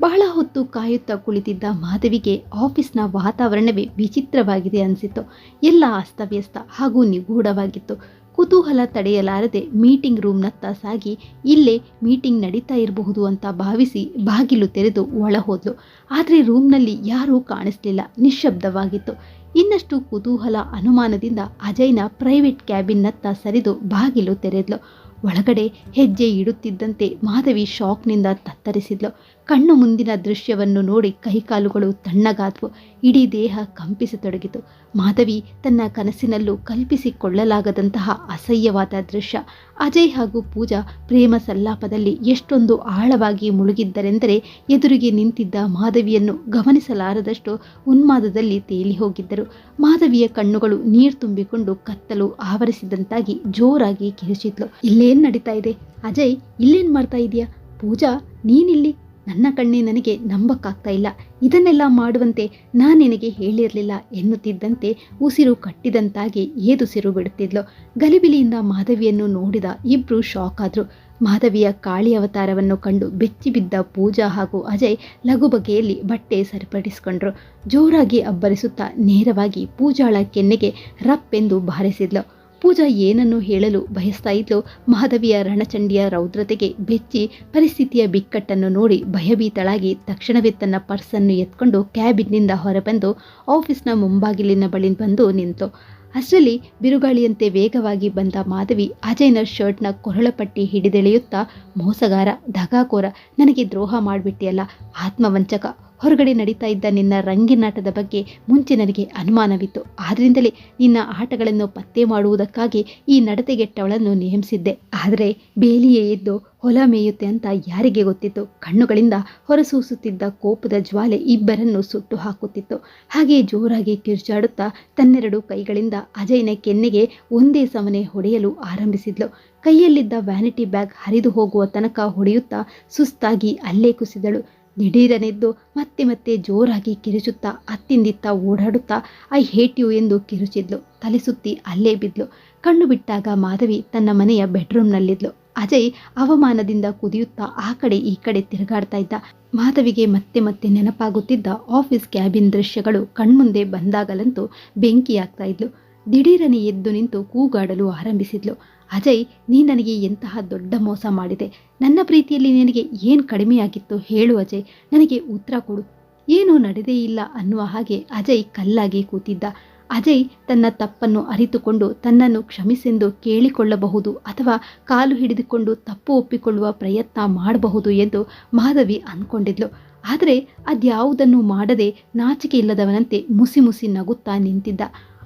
ಬಹಳ ಹೊತ್ತು ಕಾಯುತ್ತಾ ಕುಳಿತಿದ್ದ ಮಾಧವಿಗೆ ಆಫೀಸ್ನ ವಾತಾವರಣವೇ ವಿಚಿತ್ರವಾಗಿದೆ ಅನಿಸಿತು ಎಲ್ಲ ಅಸ್ತವ್ಯಸ್ತ ಹಾಗೂ ನಿಗೂಢವಾಗಿತ್ತು. ಕುತೂಹಲ ತಡೆಯಲಾರದೆ ಮೀಟಿಂಗ್ ರೂಮ್ನತ್ತ ಸಾಗಿ ಇಲ್ಲೇ ಮೀಟಿಂಗ್ ನಡೀತಾ ಇರಬಹುದು ಅಂತ ಭಾವಿಸಿ ಬಾಗಿಲು ತೆರೆದು ಒಳ ಹೋದ್ಲು ಆದರೆ ರೂಮ್ನಲ್ಲಿ ಯಾರೂ ಕಾಣಿಸ್ಲಿಲ್ಲ. ನಿಶ್ಶಬ್ದವಾಗಿತ್ತು. ಇನ್ನಷ್ಟು ಕುತೂಹಲ ಅನುಮಾನದಿಂದ ಅಜಯ್ನ ಪ್ರೈವೇಟ್ ಕ್ಯಾಬಿನ್ನತ್ತ ಸರಿದು ಬಾಗಿಲು ತೆರೆದ್ಲು. ಒಳಗಡೆ ಹೆಜ್ಜೆ ಇಡುತ್ತಿದ್ದಂತೆ ಮಾಧವಿ ಶಾಕ್ನಿಂದ ತತ್ತರಿಸಿದ್ಲು. ಕಣ್ಣು ಮುಂದಿನ ದೃಶ್ಯವನ್ನು ನೋಡಿ ಕೈಕಾಲುಗಳು ತಣ್ಣಗಾದ್ವು. ಇಡೀ ದೇಹ ಕಂಪಿಸತೊಡಗಿತು ಮಾಧವಿ ತನ್ನ ಕನಸಿನಲ್ಲೂ ಕಲ್ಪಿಸಿಕೊಳ್ಳಲಾಗದಂತಹ ಅಸಹ್ಯವಾದ ದೃಶ್ಯ. ಅಜಯ್ ಹಾಗೂ ಪೂಜಾ ಪ್ರೇಮ ಸಲ್ಲಾಪದಲ್ಲಿ ಎಷ್ಟೊಂದು ಆಳವಾಗಿ ಮುಳುಗಿದ್ದರೆಂದರೆ ಎದುರಿಗೆ ನಿಂತಿದ್ದ ಮಾಧವಿಯನ್ನು ಗಮನಿಸಲಾರದಷ್ಟು ಉನ್ಮಾದದಲ್ಲಿ ತೇಲಿ ಹೋಗಿದ್ದರು. ಮಾಧವಿಯ ಕಣ್ಣುಗಳು ನೀರು ತುಂಬಿಕೊಂಡು ಕತ್ತಲು ಆವರಿಸಿದಂತಾಗಿ ಜೋರಾಗಿ ಕಿರುಚಿದ್ಲು. ಇಲ್ಲೇನು ನಡೀತಾ ಇದೆ? ಅಜಯ್, ಇಲ್ಲೇನು ಮಾಡ್ತಾ ಇದೆಯಾ? ಪೂಜಾ, ನೀನಿಲ್ಲಿ? ನನ್ನ ಕಣ್ಣೇ ನನಗೆ ನಂಬಕ್ಕಾಗ್ತಾ ಇಲ್ಲ. ಇದನ್ನೆಲ್ಲ ಮಾಡುವಂತೆ ನಾನು ನಿನಗೆ ಹೇಳಿರಲಿಲ್ಲ ಎನ್ನುತ್ತಿದ್ದಂತೆ ಉಸಿರು ಕಟ್ಟಿದಂತಾಗಿ ಏದುಸಿರು ಬಿಡುತ್ತಿದ್ಲು. ಗಲಿಬಿಲಿಯಿಂದ ಮಾಧವಿಯನ್ನು ನೋಡಿದ ಇಬ್ಬರು ಶಾಕ್ ಆದರು. ಮಾಧವಿಯ ಕಾಳಿ ಅವತಾರವನ್ನು ಕಂಡು ಬೆಚ್ಚಿಬಿದ್ದ ಪೂಜಾ ಹಾಗೂ ಅಜಯ್ ಲಘು ಬಗೆಯಲ್ಲಿ ಬಟ್ಟೆ ಸರಿಪಡಿಸಿಕೊಂಡ್ರು. ಜೋರಾಗಿ ಅಬ್ಬರಿಸುತ್ತಾ ನೇರವಾಗಿ ಪೂಜಾಳ ಕೆನ್ನೆಗೆ ರಪ್ಪೆಂದು ಬಾರಿಸಿದ್ಲು. ಪೂಜಾ ಏನನ್ನು ಹೇಳಲು ಬಯಸ್ತಾ ಇದ್ಲು ಮಾಧವಿಯ ರಣಚಂಡಿಯ ರೌದ್ರತೆಗೆ ಬೆಚ್ಚಿ ಪರಿಸ್ಥಿತಿಯ ಬಿಕ್ಕಟ್ಟನ್ನು ನೋಡಿ ಭಯಭೀತಳಾಗಿ ತಕ್ಷಣವೇ ತನ್ನ ಪರ್ಸನ್ನು ಎತ್ಕೊಂಡು ಕ್ಯಾಬಿನ್ನಿಂದ ಹೊರಬಂದು ಆಫೀಸ್ನ ಮುಂಬಾಗಿಲಿನ ಬಳಿ ಬಂದು ನಿಂತು. ಅಷ್ಟರಲ್ಲಿ ಬಿರುಗಾಳಿಯಂತೆ ವೇಗವಾಗಿ ಬಂದ ಮಾಧವಿ ಅಜಯ್ನ ಶರ್ಟ್ನ ಕೊರಳಪಟ್ಟಿ ಹಿಡಿದೆಳೆಯುತ್ತಾ, ಮೋಸಗಾರ, ಧಗಾಕೋರ, ನನಗೆ ದ್ರೋಹ ಮಾಡಿಬಿಟ್ಟಿಯಲ್ಲ, ಆತ್ಮವಂಚಕ ಹೊರಗಡೆ ನಡೀತಾ ಇದ್ದ ನಿನ್ನ ರಂಗಿನಾಟದ ಬಗ್ಗೆ ಮುಂಚೆ ನನಗೆ ಅನುಮಾನವಿತ್ತು. ಆದ್ದರಿಂದಲೇ ನಿನ್ನ ಆಟಗಳನ್ನು ಪತ್ತೆ ಮಾಡುವುದಕ್ಕಾಗಿ ಈ ನಡತೆಗೆಟ್ಟವಳನ್ನು ನೇಮಿಸಿದ್ದೆ. ಆದರೆ ಬೇಲಿಯೇ ಎದ್ದು ಹೊಲ ಮೇಯುತ್ತೆ ಅಂತ ಯಾರಿಗೆ ಗೊತ್ತಿತ್ತು? ಕಣ್ಣುಗಳಿಂದ ಹೊರಸೂಸುತ್ತಿದ್ದ ಕೋಪದ ಜ್ವಾಲೆ ಇಬ್ಬರನ್ನು ಸುಟ್ಟು ಹಾಕುತ್ತಿತ್ತು. ಹಾಗೆ ಜೋರಾಗಿ ಕಿರ್ಚಾಡುತ್ತಾ ತನ್ನೆರಡು ಕೈಗಳಿಂದ ಅಜಯ್ನ ಕೆನ್ನೆಗೆ ಒಂದೇ ಸಮನೆ ಹೊಡೆಯಲು ಆರಂಭಿಸಿದ್ಲು. ಕೈಯಲ್ಲಿದ್ದ ವ್ಯಾನಿಟಿ ಬ್ಯಾಗ್ ಹರಿದು ಹೋಗುವ ತನಕ ಹೊಡೆಯುತ್ತಾ ಸುಸ್ತಾಗಿ ಅಲ್ಲೇ ಕುಸಿದಳು. ದಿಢೀರನೆದ್ದು ಮತ್ತೆ ಮತ್ತೆ ಜೋರಾಗಿ ಕಿರುಚುತ್ತಾ, ಅತ್ತಿಂದಿತ್ತ ಓಡಾಡುತ್ತಾ, ಐ ಹೇಟ್ ಯು ಎಂದು ಕಿರುಚಿದ್ಲು. ತಲೆ ಸುತ್ತಿ ಅಲ್ಲೇ ಬಿದ್ಲು. ಕಣ್ಣು ಬಿಟ್ಟಾಗ ಮಾಧವಿ ತನ್ನ ಮನೆಯ ಬೆಡ್ರೂಮ್ನಲ್ಲಿದ್ಲು. ಅಜಯ್ ಅವಮಾನದಿಂದ ಕುದಿಯುತ್ತಾ ಆ ಕಡೆ ಈ ಕಡೆ ತಿರುಗಾಡ್ತಾ ಇದ್ದ. ಮಾಧವಿಗೆ ಮತ್ತೆ ಮತ್ತೆ ನೆನಪಾಗುತ್ತಿದ್ದ ಆಫೀಸ್ ಕ್ಯಾಬಿನ್ ದೃಶ್ಯಗಳು ಕಣ್ಮುಂದೆ ಬಂದಾಗಲಂತೂ ಬೆಂಕಿಯಾಗ್ತಾ ಇದ್ಲು. ದಿಢೀರನೆ ಎದ್ದು ನಿಂತು ಕೂಗಾಡಲು ಆರಂಭಿಸಿದ್ಲು. ಅಜಯ್, ನೀ ನನಗೆ ಎಂತಹ ದೊಡ್ಡ ಮೋಸ ಮಾಡಿದೆ. ನನ್ನ ಪ್ರೀತಿಯಲ್ಲಿ ನಿನಗೆ ಏನು ಕಡಿಮೆಯಾಗಿತ್ತು ಹೇಳು ಅಜಯ್. ನನಗೆ ಉತ್ತರ ಕೊಡು. ಏನೂ ನಡೆದೇ ಇಲ್ಲ ಅನ್ನುವ ಹಾಗೆ ಅಜಯ್ ಕಲ್ಲಾಗಿ ಕೂತಿದ್ದ. ಅಜಯ್ ತನ್ನ ತಪ್ಪನ್ನು ಅರಿತುಕೊಂಡು ತನ್ನನ್ನು ಕ್ಷಮಿಸೆಂದು ಕೇಳಿಕೊಳ್ಳಬಹುದು ಅಥವಾ ಕಾಲು ಹಿಡಿದುಕೊಂಡು ತಪ್ಪು ಒಪ್ಪಿಕೊಳ್ಳುವ ಪ್ರಯತ್ನ ಮಾಡಬಹುದು ಎಂದು ಮಾಧವಿ ಅಂದ್ಕೊಂಡಿದ್ಲು ಆದರೆ ಅದ್ಯಾವುದನ್ನು ಮಾಡದೆ ನಾಚಿಕೆ ಇಲ್ಲದವನಂತೆ ಮುಸಿ ಮುಸಿ ನಗುತ್ತಾ ನಿಂತಿದ್ದ.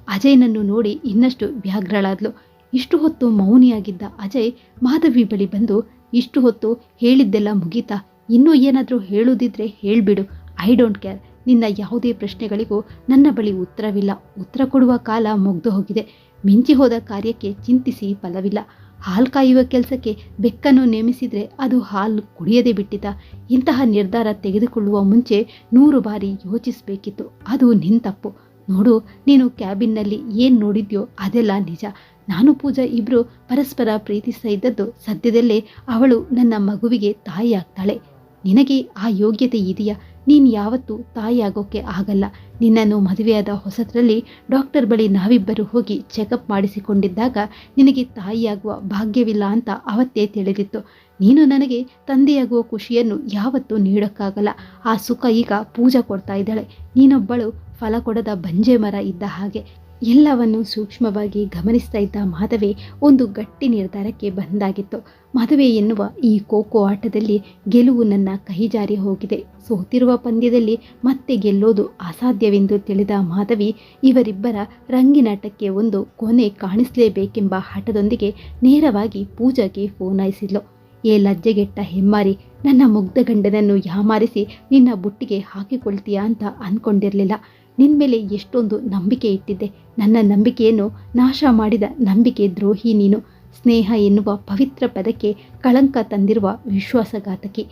ಅಜಯ್ನನ್ನು ನೋಡಿ ಇನ್ನಷ್ಟು ವ್ಯಾಘ್ರಳಾದ್ಲು. ಇಷ್ಟು ಹೊತ್ತು ಮೌನಿಯಾಗಿದ್ದ ಅಜಯ್ ಮಾಧವಿ ಬಳಿ ಬಂದು, ಇಷ್ಟು ಹೊತ್ತು ಹೇಳಿದ್ದೆಲ್ಲ ಮುಗೀತಾ, ಇನ್ನೂ ಏನಾದರೂ ಹೇಳೋದಿದ್ರೆ ಹೇಳಿಬಿಡು, ಐ ಡೋಂಟ್ ಕೇರ್, ನಿನ್ನ ಯಾವುದೇ ಪ್ರಶ್ನೆಗಳಿಗೂ ನನ್ನ ಬಳಿ ಉತ್ತರವಿಲ್ಲ. ಉತ್ತರ ಕೊಡುವ ಕಾಲ ಮುಗ್ದು ಹೋಗಿದೆ. ಮಿಂಚಿ ಹೋದ ಕಾರ್ಯಕ್ಕೆ ಚಿಂತಿಸಿ ಫಲವಿಲ್ಲ. ಹಾಲು ಕಾಯುವ ಕೆಲಸಕ್ಕೆ ಬೆಕ್ಕನ್ನು ನೇಮಿಸಿದರೆ ಅದು ಹಾಲು ಕುಡಿಯದೇ ಬಿಟ್ಟಿತ. ಇಂತಹ ನಿರ್ಧಾರ ತೆಗೆದುಕೊಳ್ಳುವ ಮುಂಚೆ ನೂರು ಬಾರಿ ಯೋಚಿಸಬೇಕಿತ್ತು. ಅದು ನಿನ್ನ ತಪ್ಪು. ನೋಡು, ನೀನು ಕ್ಯಾಬಿನ್ನಲ್ಲಿ ಏನು ನೋಡಿದ್ಯೋ ಅದೆಲ್ಲ ನಿಜ. ನಾನು ಪೂಜಾ ಇಬ್ಬರು ಪರಸ್ಪರ ಪ್ರೀತಿಸ್ತಾ ಇದ್ದದ್ದು ಸದ್ಯದಲ್ಲೇ ಅವಳು ನನ್ನ ಮಗುವಿಗೆ ತಾಯಿಯಾಗ್ತಾಳೆ. ನಿನಗೆ ಆ ಯೋಗ್ಯತೆ ಇದೆಯಾ? ನೀನು ಯಾವತ್ತೂ ತಾಯಿಯಾಗೋಕ್ಕೆ ಆಗಲ್ಲ. ನಿನ್ನನ್ನು ಮದುವೆಯಾದ ಹೊಸದರಲ್ಲಿ ಡಾಕ್ಟರ್ ಬಳಿ ನಾವಿಬ್ಬರು ಹೋಗಿ ಚೆಕಪ್ ಮಾಡಿಸಿಕೊಂಡಿದ್ದಾಗ ನಿನಗೆ ತಾಯಿಯಾಗುವ ಭಾಗ್ಯವಿಲ್ಲ ಅಂತ ಅವತ್ತೇ ತಿಳಿದಿತ್ತು. ನೀನು ನನಗೆ ತಂದೆಯಾಗುವ ಖುಷಿಯನ್ನು ಯಾವತ್ತೂ ನೀಡೋಕ್ಕಾಗಲ್ಲ. ಆ ಸುಖ ಈಗ ಪೂಜಾ ಕೊಡ್ತಾ ಇದ್ದಾಳೆ. ನೀನೊಬ್ಬಳು ಫಲ ಕೊಡದ ಬಂಜೆ ಮರ ಇದ್ದ ಹಾಗೆ. ಎಲ್ಲವನ್ನು ಸೂಕ್ಷ್ಮವಾಗಿ ಗಮನಿಸ್ತಾ ಇದ್ದ ಮಾಧವೆ ಒಂದು ಗಟ್ಟಿ ನಿರ್ಧಾರಕ್ಕೆ ಬಂದಾಗಿತ್ತು. ಮದುವೆ ಎನ್ನುವ ಈ ಖೋಖೋ ಆಟದಲ್ಲಿ ಗೆಲುವು ನನ್ನ ಕೈಜಾರಿ ಹೋಗಿದೆ. ಸೋತಿರುವ ಪಂದ್ಯದಲ್ಲಿ ಮತ್ತೆ ಗೆಲ್ಲೋದು ಅಸಾಧ್ಯವೆಂದು ತಿಳಿದ ಮಾಧವಿ, ಇವರಿಬ್ಬರ ರಂಗಿನಾಟಕ್ಕೆ ಒಂದು ಕೊನೆ ಕಾಣಿಸಲೇಬೇಕೆಂಬ ಹಠದೊಂದಿಗೆ ನೇರವಾಗಿ ಪೂಜಾಗೆ ಫೋನಾಯಿಸಿದ್ಲು ಏ ಲಜ್ಜೆಗೆಟ್ಟ ಹೆಮ್ಮಾರಿ, ನನ್ನ ಮುಗ್ಧ ಗಂಡನನ್ನು ಯಾಮಾರಿಸಿ ನಿನ್ನ ಬುಟ್ಟಿಗೆ ಹಾಕಿಕೊಳ್ತೀಯಾ ಅಂತ ಅಂದ್ಕೊಂಡಿರಲಿಲ್ಲ ನಿನ್ನ ಮೇಲೆ ಎಷ್ಟೊಂದು ನಂಬಿಕೆ ಇಟ್ಟಿದ್ದೆ. ನನ್ನ ನಂಬಿಕೆಯನ್ನು ನಾಶ ಮಾಡಿದ ನಂಬಿಕೆ ದ್ರೋಹಿ ನೀನು. ಸ್ನೇಹ ಎನ್ನುವ ಪವಿತ್ರ ಪದಕ್ಕೆ ಕಳಂಕ ತಂದಿರುವ ವಿಶ್ವಾಸಘಾತಕಿ.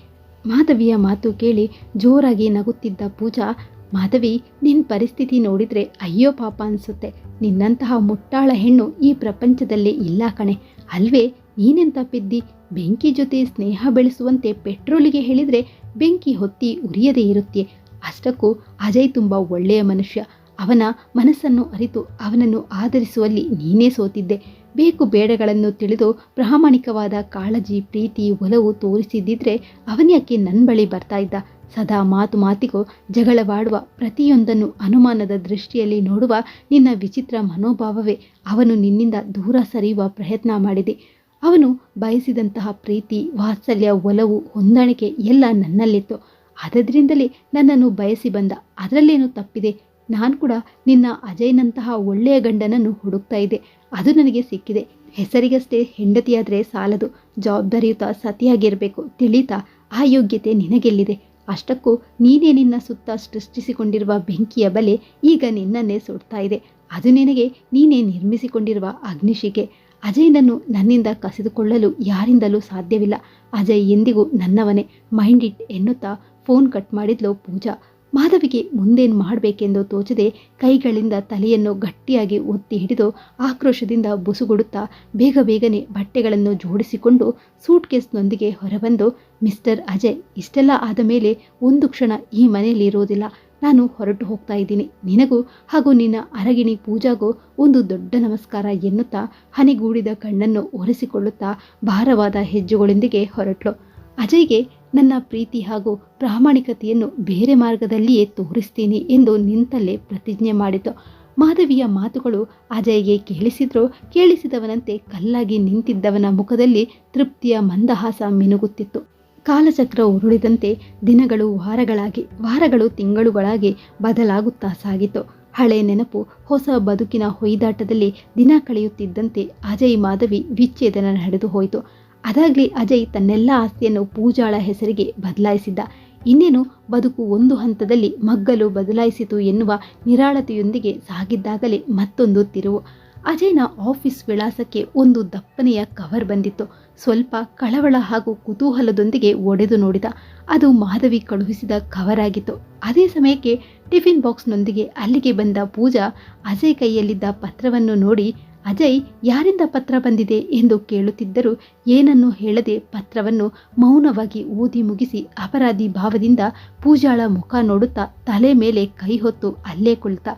ಮಾಧವಿಯ ಮಾತು ಕೇಳಿ ಜೋರಾಗಿ ನಗುತ್ತಿದ್ದ ಪೂಜಾ, ಮಾಧವಿ ನಿನ್ನ ಪರಿಸ್ಥಿತಿ ನೋಡಿದರೆ ಅಯ್ಯೋ ಪಾಪ ಅನಿಸುತ್ತೆ. ನಿನ್ನಂತಹ ಮುಟ್ಟಾಳ ಹೆಣ್ಣು ಈ ಪ್ರಪಂಚದಲ್ಲೇ ಇಲ್ಲ ಕಣೆ. ಅಲ್ವೇ, ನೀನೆಂತ ಪಿದ್ದಿ? ಬೆಂಕಿ ಜೊತೆ ಸ್ನೇಹ ಬೆಳೆಸುವಂತೆ ಪೆಟ್ರೋಲಿಗೆ ಹೇಳಿದರೆ ಬೆಂಕಿ ಹೊತ್ತಿ ಉರಿಯದೇ ಇರುತ್ತೆ ಅಷ್ಟಕ್ಕೂ ಅಜಯ್ ತುಂಬ ಒಳ್ಳೆಯ ಮನುಷ್ಯ. ಅವನ ಮನಸ್ಸನ್ನು ಅರಿತು ಅವನನ್ನು ಆಧರಿಸುವಲ್ಲಿ ನೀನೇ ಸೋತಿದ್ದೆ. ಬೇಕು ಬೇಡಗಳನ್ನು ತಿಳಿದು ಪ್ರಾಮಾಣಿಕವಾದ ಕಾಳಜಿ, ಪ್ರೀತಿ, ಒಲವು ತೋರಿಸಿದ್ದಿದ್ರೆ ಅವನ್ಯಾಕೆ ನನ್ನ ಬಳಿ ಬರ್ತಾ ಇದ್ದ? ಸದಾ ಮಾತು ಮಾತಿಗೂ ಜಗಳವಾಡುವ ಪ್ರತಿಯೊಂದನ್ನು ಅನುಮಾನದ ದೃಷ್ಟಿಯಲ್ಲಿ ನೋಡುವ ನಿನ್ನ ವಿಚಿತ್ರ ಮನೋಭಾವವೇ ಅವನು ನಿನ್ನಿಂದ ದೂರ ಸರಿಯುವ ಪ್ರಯತ್ನ ಮಾಡಿದೆ. ಅವನು ಬಯಸಿದಂತಹ ಪ್ರೀತಿ, ವಾತ್ಸಲ್ಯ, ಒಲವು, ಹೊಂದಾಣಿಕೆ ಎಲ್ಲ ನನ್ನಲ್ಲಿತ್ತು. ಆದ್ದರಿಂದಲೇ ನನ್ನನ್ನು ಬಯಸಿ ಬಂದ. ಅದರಲ್ಲೇನು ತಪ್ಪಿದೆ. ನಾನು ಕೂಡ ನಿನ್ನ ಅಜಯ್ನಂತಹ ಒಳ್ಳೆಯ ಗಂಡನನ್ನು ಹುಡುಕ್ತಾ ಇದ್ದೆ. ಅದು ನನಗೆ ಸಿಕ್ಕಿದೆ. ಹೆಸರಿಗಷ್ಟೇ ಹೆಂಡತಿಯಾದರೆ ಸಾಲದು. ಜವಾಬ್ದಾರಿಯುತ ಸತಿಯಾಗಿರಬೇಕು. ತಿಳಿತಾ ಆ ಯೋಗ್ಯತೆ ನಿನಗೆಲ್ಲಿದೆ? ಅಷ್ಟಕ್ಕೂ ನೀನೇ ನಿನ್ನ ಸುತ್ತ ಸೃಷ್ಟಿಸಿಕೊಂಡಿರುವ ಬೆಂಕಿಯ ಬಲೆ ಈಗ ನಿನ್ನನ್ನೇ ಸುಡ್ತಾ ಇದೆ. ಅದು ನಿನಗೆ ನೀನೇ ನಿರ್ಮಿಸಿಕೊಂಡಿರುವ ಅಗ್ನಿಶಿಕೆ ಅಜಯ್ನನ್ನು ನನ್ನಿಂದ ಕಸಿದುಕೊಳ್ಳಲು ಯಾರಿಂದಲೂ ಸಾಧ್ಯವಿಲ್ಲ. ಅಜಯ್ ಎಂದಿಗೂ ನನ್ನವನೇ. ಮೈಂಡ್ ಇಟ್ ಎನ್ನುತ್ತಾ ಫೋನ್ ಕಟ್ ಮಾಡಿದ್ಲು ಪೂಜಾ. ಮಾಧವಿಗೆ ಮುಂದೇನು ಮಾಡಬೇಕೆಂದು ತೋಚದೆ, ಕೈಗಳಿಂದ ತಲೆಯನ್ನು ಗಟ್ಟಿಯಾಗಿ ಒತ್ತಿ ಹಿಡಿದು ಆಕ್ರೋಶದಿಂದ ಬುಸುಗುಡುತ್ತಾ ಬೇಗ ಬೇಗನೆ ಬಟ್ಟೆಗಳನ್ನು ಜೋಡಿಸಿಕೊಂಡು ಸೂಟ್ಕೇಸ್ನೊಂದಿಗೆ ಹೊರಬಂದು, ಮಿಸ್ಟರ್ ಅಜಯ್, ಇಷ್ಟೆಲ್ಲ ಆದ ಮೇಲೆ ಒಂದು ಕ್ಷಣ ಈ ಮನೆಯಲ್ಲಿ ಇರೋದಿಲ್ಲ. ನಾನು ಹೊರಟು ಹೋಗ್ತಾ ಇದ್ದೀನಿ. ನಿನಗೂ ಹಾಗೂ ನಿನ್ನ ಅರಗಿಣಿ ಪೂಜಾಗೂ ಒಂದು ದೊಡ್ಡ ನಮಸ್ಕಾರ ಎನ್ನುತ್ತಾ ಹನಿಗೂಡಿದ ಕಣ್ಣನ್ನು ಒರೆಸಿಕೊಳ್ಳುತ್ತಾ ಭಾರವಾದ ಹೆಜ್ಜೆಗಳೊಂದಿಗೆ ಹೊರಟ್ಲು. ಅಜಯ್ಗೆ ನನ್ನ ಪ್ರೀತಿ ಹಾಗೂ ಪ್ರಾಮಾಣಿಕತೆಯನ್ನು ಬೇರೆ ಮಾರ್ಗದಲ್ಲಿಯೇ ತೋರಿಸ್ತೀನಿ ಎಂದು ನಿಂತಲ್ಲೇ ಪ್ರತಿಜ್ಞೆ ಮಾಡಿತು. ಮಾಧವಿಯ ಮಾತುಗಳು ಅಜಯ್ಗೆ ಕೇಳಿಸಿದ್ರು ಕೇಳಿಸಿದವನಂತೆ ಕಲ್ಲಾಗಿ ನಿಂತಿದ್ದವನ ಮುಖದಲ್ಲಿ ತೃಪ್ತಿಯ ಮಂದಹಾಸ ಮಿನುಗುತ್ತಿತ್ತು. ಕಾಲಚಕ್ರ ಉರುಳಿದಂತೆ ದಿನಗಳು ವಾರಗಳಾಗಿ, ವಾರಗಳು ತಿಂಗಳುಗಳಾಗಿ ಬದಲಾಗುತ್ತಾ ಸಾಗಿತು. ಹಳೆ ನೆನಪು, ಹೊಸ ಬದುಕಿನ ಹೊಯ್ದಾಟದಲ್ಲಿ ದಿನ ಕಳೆಯುತ್ತಿದ್ದಂತೆ ಅಜಯ್ ಮಾಧವಿ ವಿಚ್ಛೇದನ ನಡೆದು ಹೋಯಿತು ಅದಾಗ್ಲಿ ಅಜಯ್ ತನ್ನೆಲ್ಲ ಆಸ್ತಿಯನ್ನು ಪೂಜಾಳ ಹೆಸರಿಗೆ ಬದಲಾಯಿಸಿದ್ದ. ಇನ್ನೇನು ಬದುಕು ಒಂದು ಹಂತದಲ್ಲಿ ಮಗ್ಗಲು ಬದಲಾಯಿಸಿತು ಎನ್ನುವ ನಿರಾಳತೆಯೊಂದಿಗೆ ಸಾಗಿದ್ದಾಗಲೇ ಮತ್ತೊಂದು ತಿರುವು. ಅಜಯ್ನ ಆಫೀಸ್ ವಿಳಾಸಕ್ಕೆ ಒಂದು ದಪ್ಪನೆಯ ಕವರ್ ಬಂದಿತ್ತು. ಸ್ವಲ್ಪ ಕಳವಳ ಹಾಗೂ ಕುತೂಹಲದೊಂದಿಗೆ ಒಡೆದು ನೋಡಿದ. ಅದು ಮಾಧವಿ ಕಳುಹಿಸಿದ ಕವರ್ ಆಗಿತ್ತು. ಅದೇ ಸಮಯಕ್ಕೆ ಟಿಫಿನ್ ಬಾಕ್ಸ್ನೊಂದಿಗೆ ಅಲ್ಲಿಗೆ ಬಂದ ಪೂಜಾ ಅಜಯ್ ಕೈಯಲ್ಲಿದ್ದ ಪತ್ರವನ್ನು ನೋಡಿ ಅಜಯ್ ಯಾರಿಂದ ಪತ್ರ ಬಂದಿದೆ ಎಂದು ಕೇಳುತ್ತಿದ್ದರೂ ಏನನ್ನೂ ಹೇಳದೆ ಪತ್ರವನ್ನು ಮೌನವಾಗಿ ಓದಿ ಮುಗಿಸಿ ಅಪರಾಧಿ ಭಾವದಿಂದ ಪೂಜಾಳ ಮುಖ ನೋಡುತ್ತಾ ತಲೆ ಮೇಲೆ ಕೈ ಹೊತ್ತು ಅಲ್ಲೇ ಕುಳಿತ.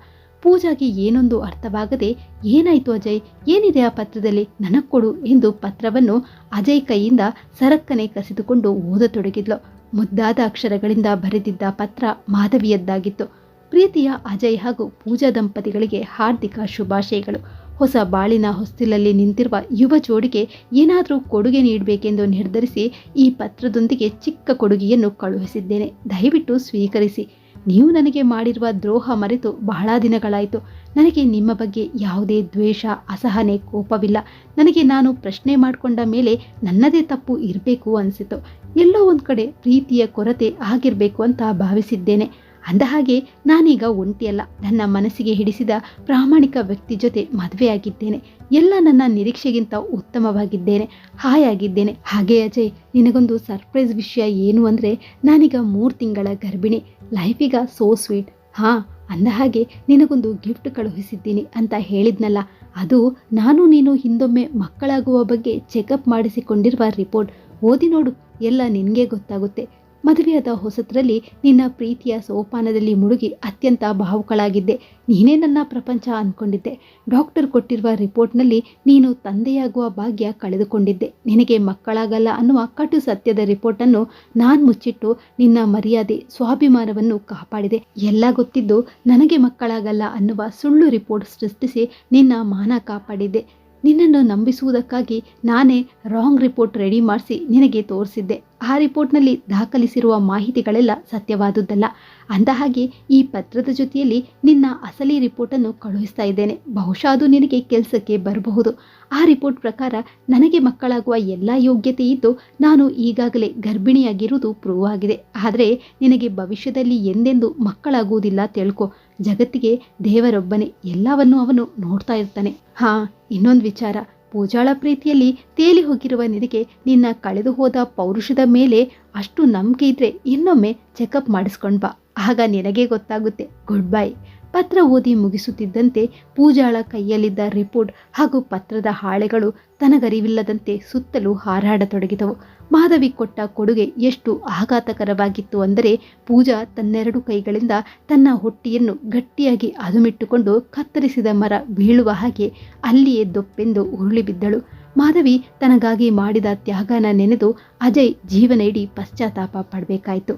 ಪೂಜಾಗೆ ಏನೊಂದು ಅರ್ಥವಾಗದೆ, ಏನಾಯ್ತು ಅಜಯ್? ಏನಿದೆ ಆ ಪತ್ರದಲ್ಲಿ? ನನಕ್ಕೊಡು ಎಂದು ಪತ್ರವನ್ನು ಅಜಯ್ ಕೈಯಿಂದ ಸರಕ್ಕನೆ ಕಸಿದುಕೊಂಡು ಓದತೊಡಗಿದ್ಲು. ಮುದ್ದಾದ ಅಕ್ಷರಗಳಿಂದ ಬರೆದಿದ್ದ ಪತ್ರ ಮಾಧವಿಯದ್ದಾಗಿತ್ತು. ಪ್ರೀತಿಯ ಅಜಯ್ ಹಾಗೂ ಪೂಜಾ ದಂಪತಿಗಳಿಗೆ ಹಾರ್ದಿಕ ಶುಭಾಶಯಗಳು. ಹೊಸ ಬಾಳಿನ ಹೊಸ್ತಿಲಲ್ಲಿ ನಿಂತಿರುವ ಯುವ ಜೋಡಿಗೆ ಏನಾದರೂ ಕೊಡುಗೆ ನೀಡಬೇಕೆಂದು ನಿರ್ಧರಿಸಿ ಈ ಪತ್ರದೊಂದಿಗೆ ಚಿಕ್ಕ ಕೊಡುಗೆಯನ್ನು ಕಳುಹಿಸಿದ್ದೇನೆ. ದಯವಿಟ್ಟು ಸ್ವೀಕರಿಸಿ. ನೀವು ನನಗೆ ಮಾಡಿರುವ ದ್ರೋಹ ಮರೆತು ಬಹಳ ದಿನಗಳಾಯಿತು. ನನಗೆ ನಿಮ್ಮ ಬಗ್ಗೆ ಯಾವುದೇ ದ್ವೇಷ, ಅಸಹನೆ, ಕೋಪವಿಲ್ಲ. ನನಗೆ ನಾನು ಪ್ರಶ್ನೆ ಮಾಡಿಕೊಂಡ ಮೇಲೆ ನನ್ನದೇ ತಪ್ಪು ಇರಬೇಕು ಅನಿಸಿತು. ಎಲ್ಲೋ ಒಂದು ಕಡೆ ಪ್ರೀತಿಯ ಕೊರತೆ ಆಗಿರಬೇಕು ಅಂತ ಭಾವಿಸಿದ್ದೇನೆ. ಅಂದಹಾಗೆ ನಾನೀಗ ಒಂಟಿಯಲ್ಲ. ನನ್ನ ಮನಸ್ಸಿಗೆ ಹಿಡಿಸಿದ ಪ್ರಾಮಾಣಿಕ ವ್ಯಕ್ತಿ ಜೊತೆ ಮದುವೆಯಾಗಿದ್ದೇನೆ. ಎಲ್ಲ ನನ್ನ ನಿರೀಕ್ಷೆಗಿಂತ ಉತ್ತಮವಾಗಿದ್ದೇನೆ. ಹಾಯಾಗಿದ್ದೇನೆ. ಹಾಗೆ ಅಜಯ್, ನಿನಗೊಂದು ಸರ್ಪ್ರೈಸ್ ವಿಷಯ ಏನು ಅಂದರೆ ನಾನೀಗ ಮೂರು ತಿಂಗಳ ಗರ್ಭಿಣಿ. ಲೈಫೀಗ ಸೋ ಸ್ವೀಟ್ ಹಾಂ, ಅಂದ ಹಾಗೆ ನಿನಗೊಂದು ಗಿಫ್ಟ್ ಕಳುಹಿಸಿದ್ದೀನಿ ಅಂತ ಹೇಳಿದ್ನಲ್ಲ. ಅದು ನಾನು ನೀನು ಹಿಂದೊಮ್ಮೆ ಮಕ್ಕಳಾಗುವ ಬಗ್ಗೆ ಚೆಕಪ್ ಮಾಡಿಸಿಕೊಂಡಿರುವ ರಿಪೋರ್ಟ್ ಓದಿ ನೋಡು. ಎಲ್ಲ ನಿನಗೆ ಗೊತ್ತಾಗುತ್ತೆ. ಮದುವೆಯಾದ ಹೊಸತರಲ್ಲಿ ನಿನ್ನ ಪ್ರೀತಿಯ ಸೋಪಾನದಲ್ಲಿ ಮುಳುಗಿ ಅತ್ಯಂತ ಭಾವುಕಳಾಗಿದ್ದೆ. ನೀನೇ ನನ್ನ ಪ್ರಪಂಚ ಅಂದ್ಕೊಂಡಿದ್ದೆ ಡಾಕ್ಟರ್ ಕೊಟ್ಟಿರುವ ರಿಪೋರ್ಟ್ನಲ್ಲಿ ನೀನು ತಂದೆಯಾಗುವ ಭಾಗ್ಯ ಕಳೆದುಕೊಂಡಿದ್ದೆ. ನಿನಗೆ ಮಕ್ಕಳಾಗಲ್ಲ ಅನ್ನುವ ಕಟು ಸತ್ಯದ ರಿಪೋರ್ಟನ್ನು ನಾನು ಮುಚ್ಚಿಟ್ಟು ನಿನ್ನ ಮರ್ಯಾದೆ, ಸ್ವಾಭಿಮಾನವನ್ನು ಕಾಪಾಡಿದೆ. ಎಲ್ಲ ಗೊತ್ತಿದ್ದು ನನಗೆ ಮಕ್ಕಳಾಗಲ್ಲ ಅನ್ನುವ ಸುಳ್ಳು ರಿಪೋರ್ಟ್ ಸೃಷ್ಟಿಸಿ ನಿನ್ನ ಮಾನ ಕಾಪಾಡಿದ್ದೆ ನಿನ್ನನ್ನು ನಂಬಿಸುವುದಕ್ಕಾಗಿ ನಾನೇ ರಾಂಗ್ ರಿಪೋರ್ಟ್ ರೆಡಿ ಮಾಡಿಸಿ ನಿನಗೆ ತೋರಿಸಿದ್ದೆ. ಆ ರಿಪೋರ್ಟ್ನಲ್ಲಿ ದಾಖಲಿಸಿರುವ ಮಾಹಿತಿಗಳೆಲ್ಲ ಸತ್ಯವಾದುದಲ್ಲ ಅಂದಹಾಗೆ ಈ ಪತ್ರದ ಜೊತೆಯಲ್ಲಿ ನಿನ್ನ ಅಸಲಿ ರಿಪೋರ್ಟನ್ನು ಕಳುಹಿಸ್ತಾ ಇದ್ದೇನೆ. ಬಹುಶಃ ಅದು ನಿನಗೆ ಕೆಲಸಕ್ಕೆ ಬರಬಹುದು. ಆ ರಿಪೋರ್ಟ್ ಪ್ರಕಾರ ನನಗೆ ಮಕ್ಕಳಾಗುವ ಎಲ್ಲ ಯೋಗ್ಯತೆ ಇದ್ದು ನಾನು ಈಗಾಗಲೇ ಗರ್ಭಿಣಿಯಾಗಿರುವುದು ಪ್ರೂವ್ ಆಗಿದೆ. ಆದರೆ ನಿನಗೆ ಭವಿಷ್ಯದಲ್ಲಿ ಎಂದೆಂದು ಮಕ್ಕಳಾಗುವುದಿಲ್ಲ ತಿಳ್ಕೊ. ಜಗತ್ತಿಗೆ ದೇವರೊಬ್ಬನೇ ಎಲ್ಲವನ್ನೂ ಅವನು ನೋಡ್ತಾ ಇರ್ತಾನೆ. ಹಾ, ಇನ್ನೊಂದು ವಿಚಾರ. ಪೂಜಾಳ ಪ್ರೀತಿಯಲ್ಲಿ ತೇಲಿ ಹೋಗಿರುವ ನಿನಗೆ ನಿನ್ನ ಕಳೆದು ಹೋದ ಪೌರುಷದ ಮೇಲೆ ಅಷ್ಟು ನಂಬಿಕೆ ಇದ್ರೆ ಇನ್ನೊಮ್ಮೆ ಚೆಕಪ್ ಮಾಡಿಸ್ಕೊಂಡ್ ಬಾ. ಆಗ ನಿನಗೆ ಗೊತ್ತಾಗುತ್ತೆ. Goodbye. ಪತ್ರ ಓದಿ ಮುಗಿಸುತ್ತಿದ್ದಂತೆ ಪೂಜಾಳ ಕೈಯಲ್ಲಿದ್ದ ರಿಪೋರ್ಟ್ ಹಾಗೂ ಪತ್ರದ ಹಾಳೆಗಳು ತನಗರಿವಿಲ್ಲದಂತೆ ಸುತ್ತಲೂ ಹಾರಾಡತೊಡಗಿದವು. ಮಾಧವಿ ಕೊಟ್ಟ ಕೊಡುಗೆ ಎಷ್ಟು ಆಘಾತಕರವಾಗಿತ್ತು ಅಂದರೆ ಪೂಜಾ ತನ್ನೆರಡು ಕೈಗಳಿಂದ ತನ್ನ ಹೊಟ್ಟಿಯನ್ನು ಗಟ್ಟಿಯಾಗಿ ಅದುಮಿಟ್ಟುಕೊಂಡು ಕತ್ತರಿಸಿದ ಮರ ಬೀಳುವ ಹಾಗೆ ಅಲ್ಲಿಯೇ ದೊಪ್ಪೆಂದು ಉರುಳಿ ಬಿದ್ದಳು. ಮಾಧವಿ ತನಗಾಗಿ ಮಾಡಿದ ತ್ಯಾಗನ ನೆನೆದು ಅಜಯ್ ಜೀವನ ಇಡೀ ಪಶ್ಚಾತ್ತಾಪ ಪಡಬೇಕಾಯಿತು.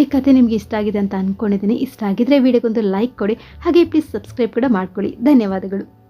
ಈ ಕತೆ ನಿಮಗೆ ಇಷ್ಟ ಆಗಿದೆ ಅಂತ ಅಂದ್ಕೊಂಡಿದ್ದೀನಿ ಇಷ್ಟ ಆಗಿದ್ರೆ ವಿಡಿಯೋಗೊಂದು ಲೈಕ್ ಕೊಡಿ. ಹಾಗೆ ಪ್ಲೀಸ್ ಸಬ್ಸ್ಕ್ರೈಬ್ ಕೂಡ ಮಾಡ್ಕೊಳ್ಳಿ. ಧನ್ಯವಾದಗಳು.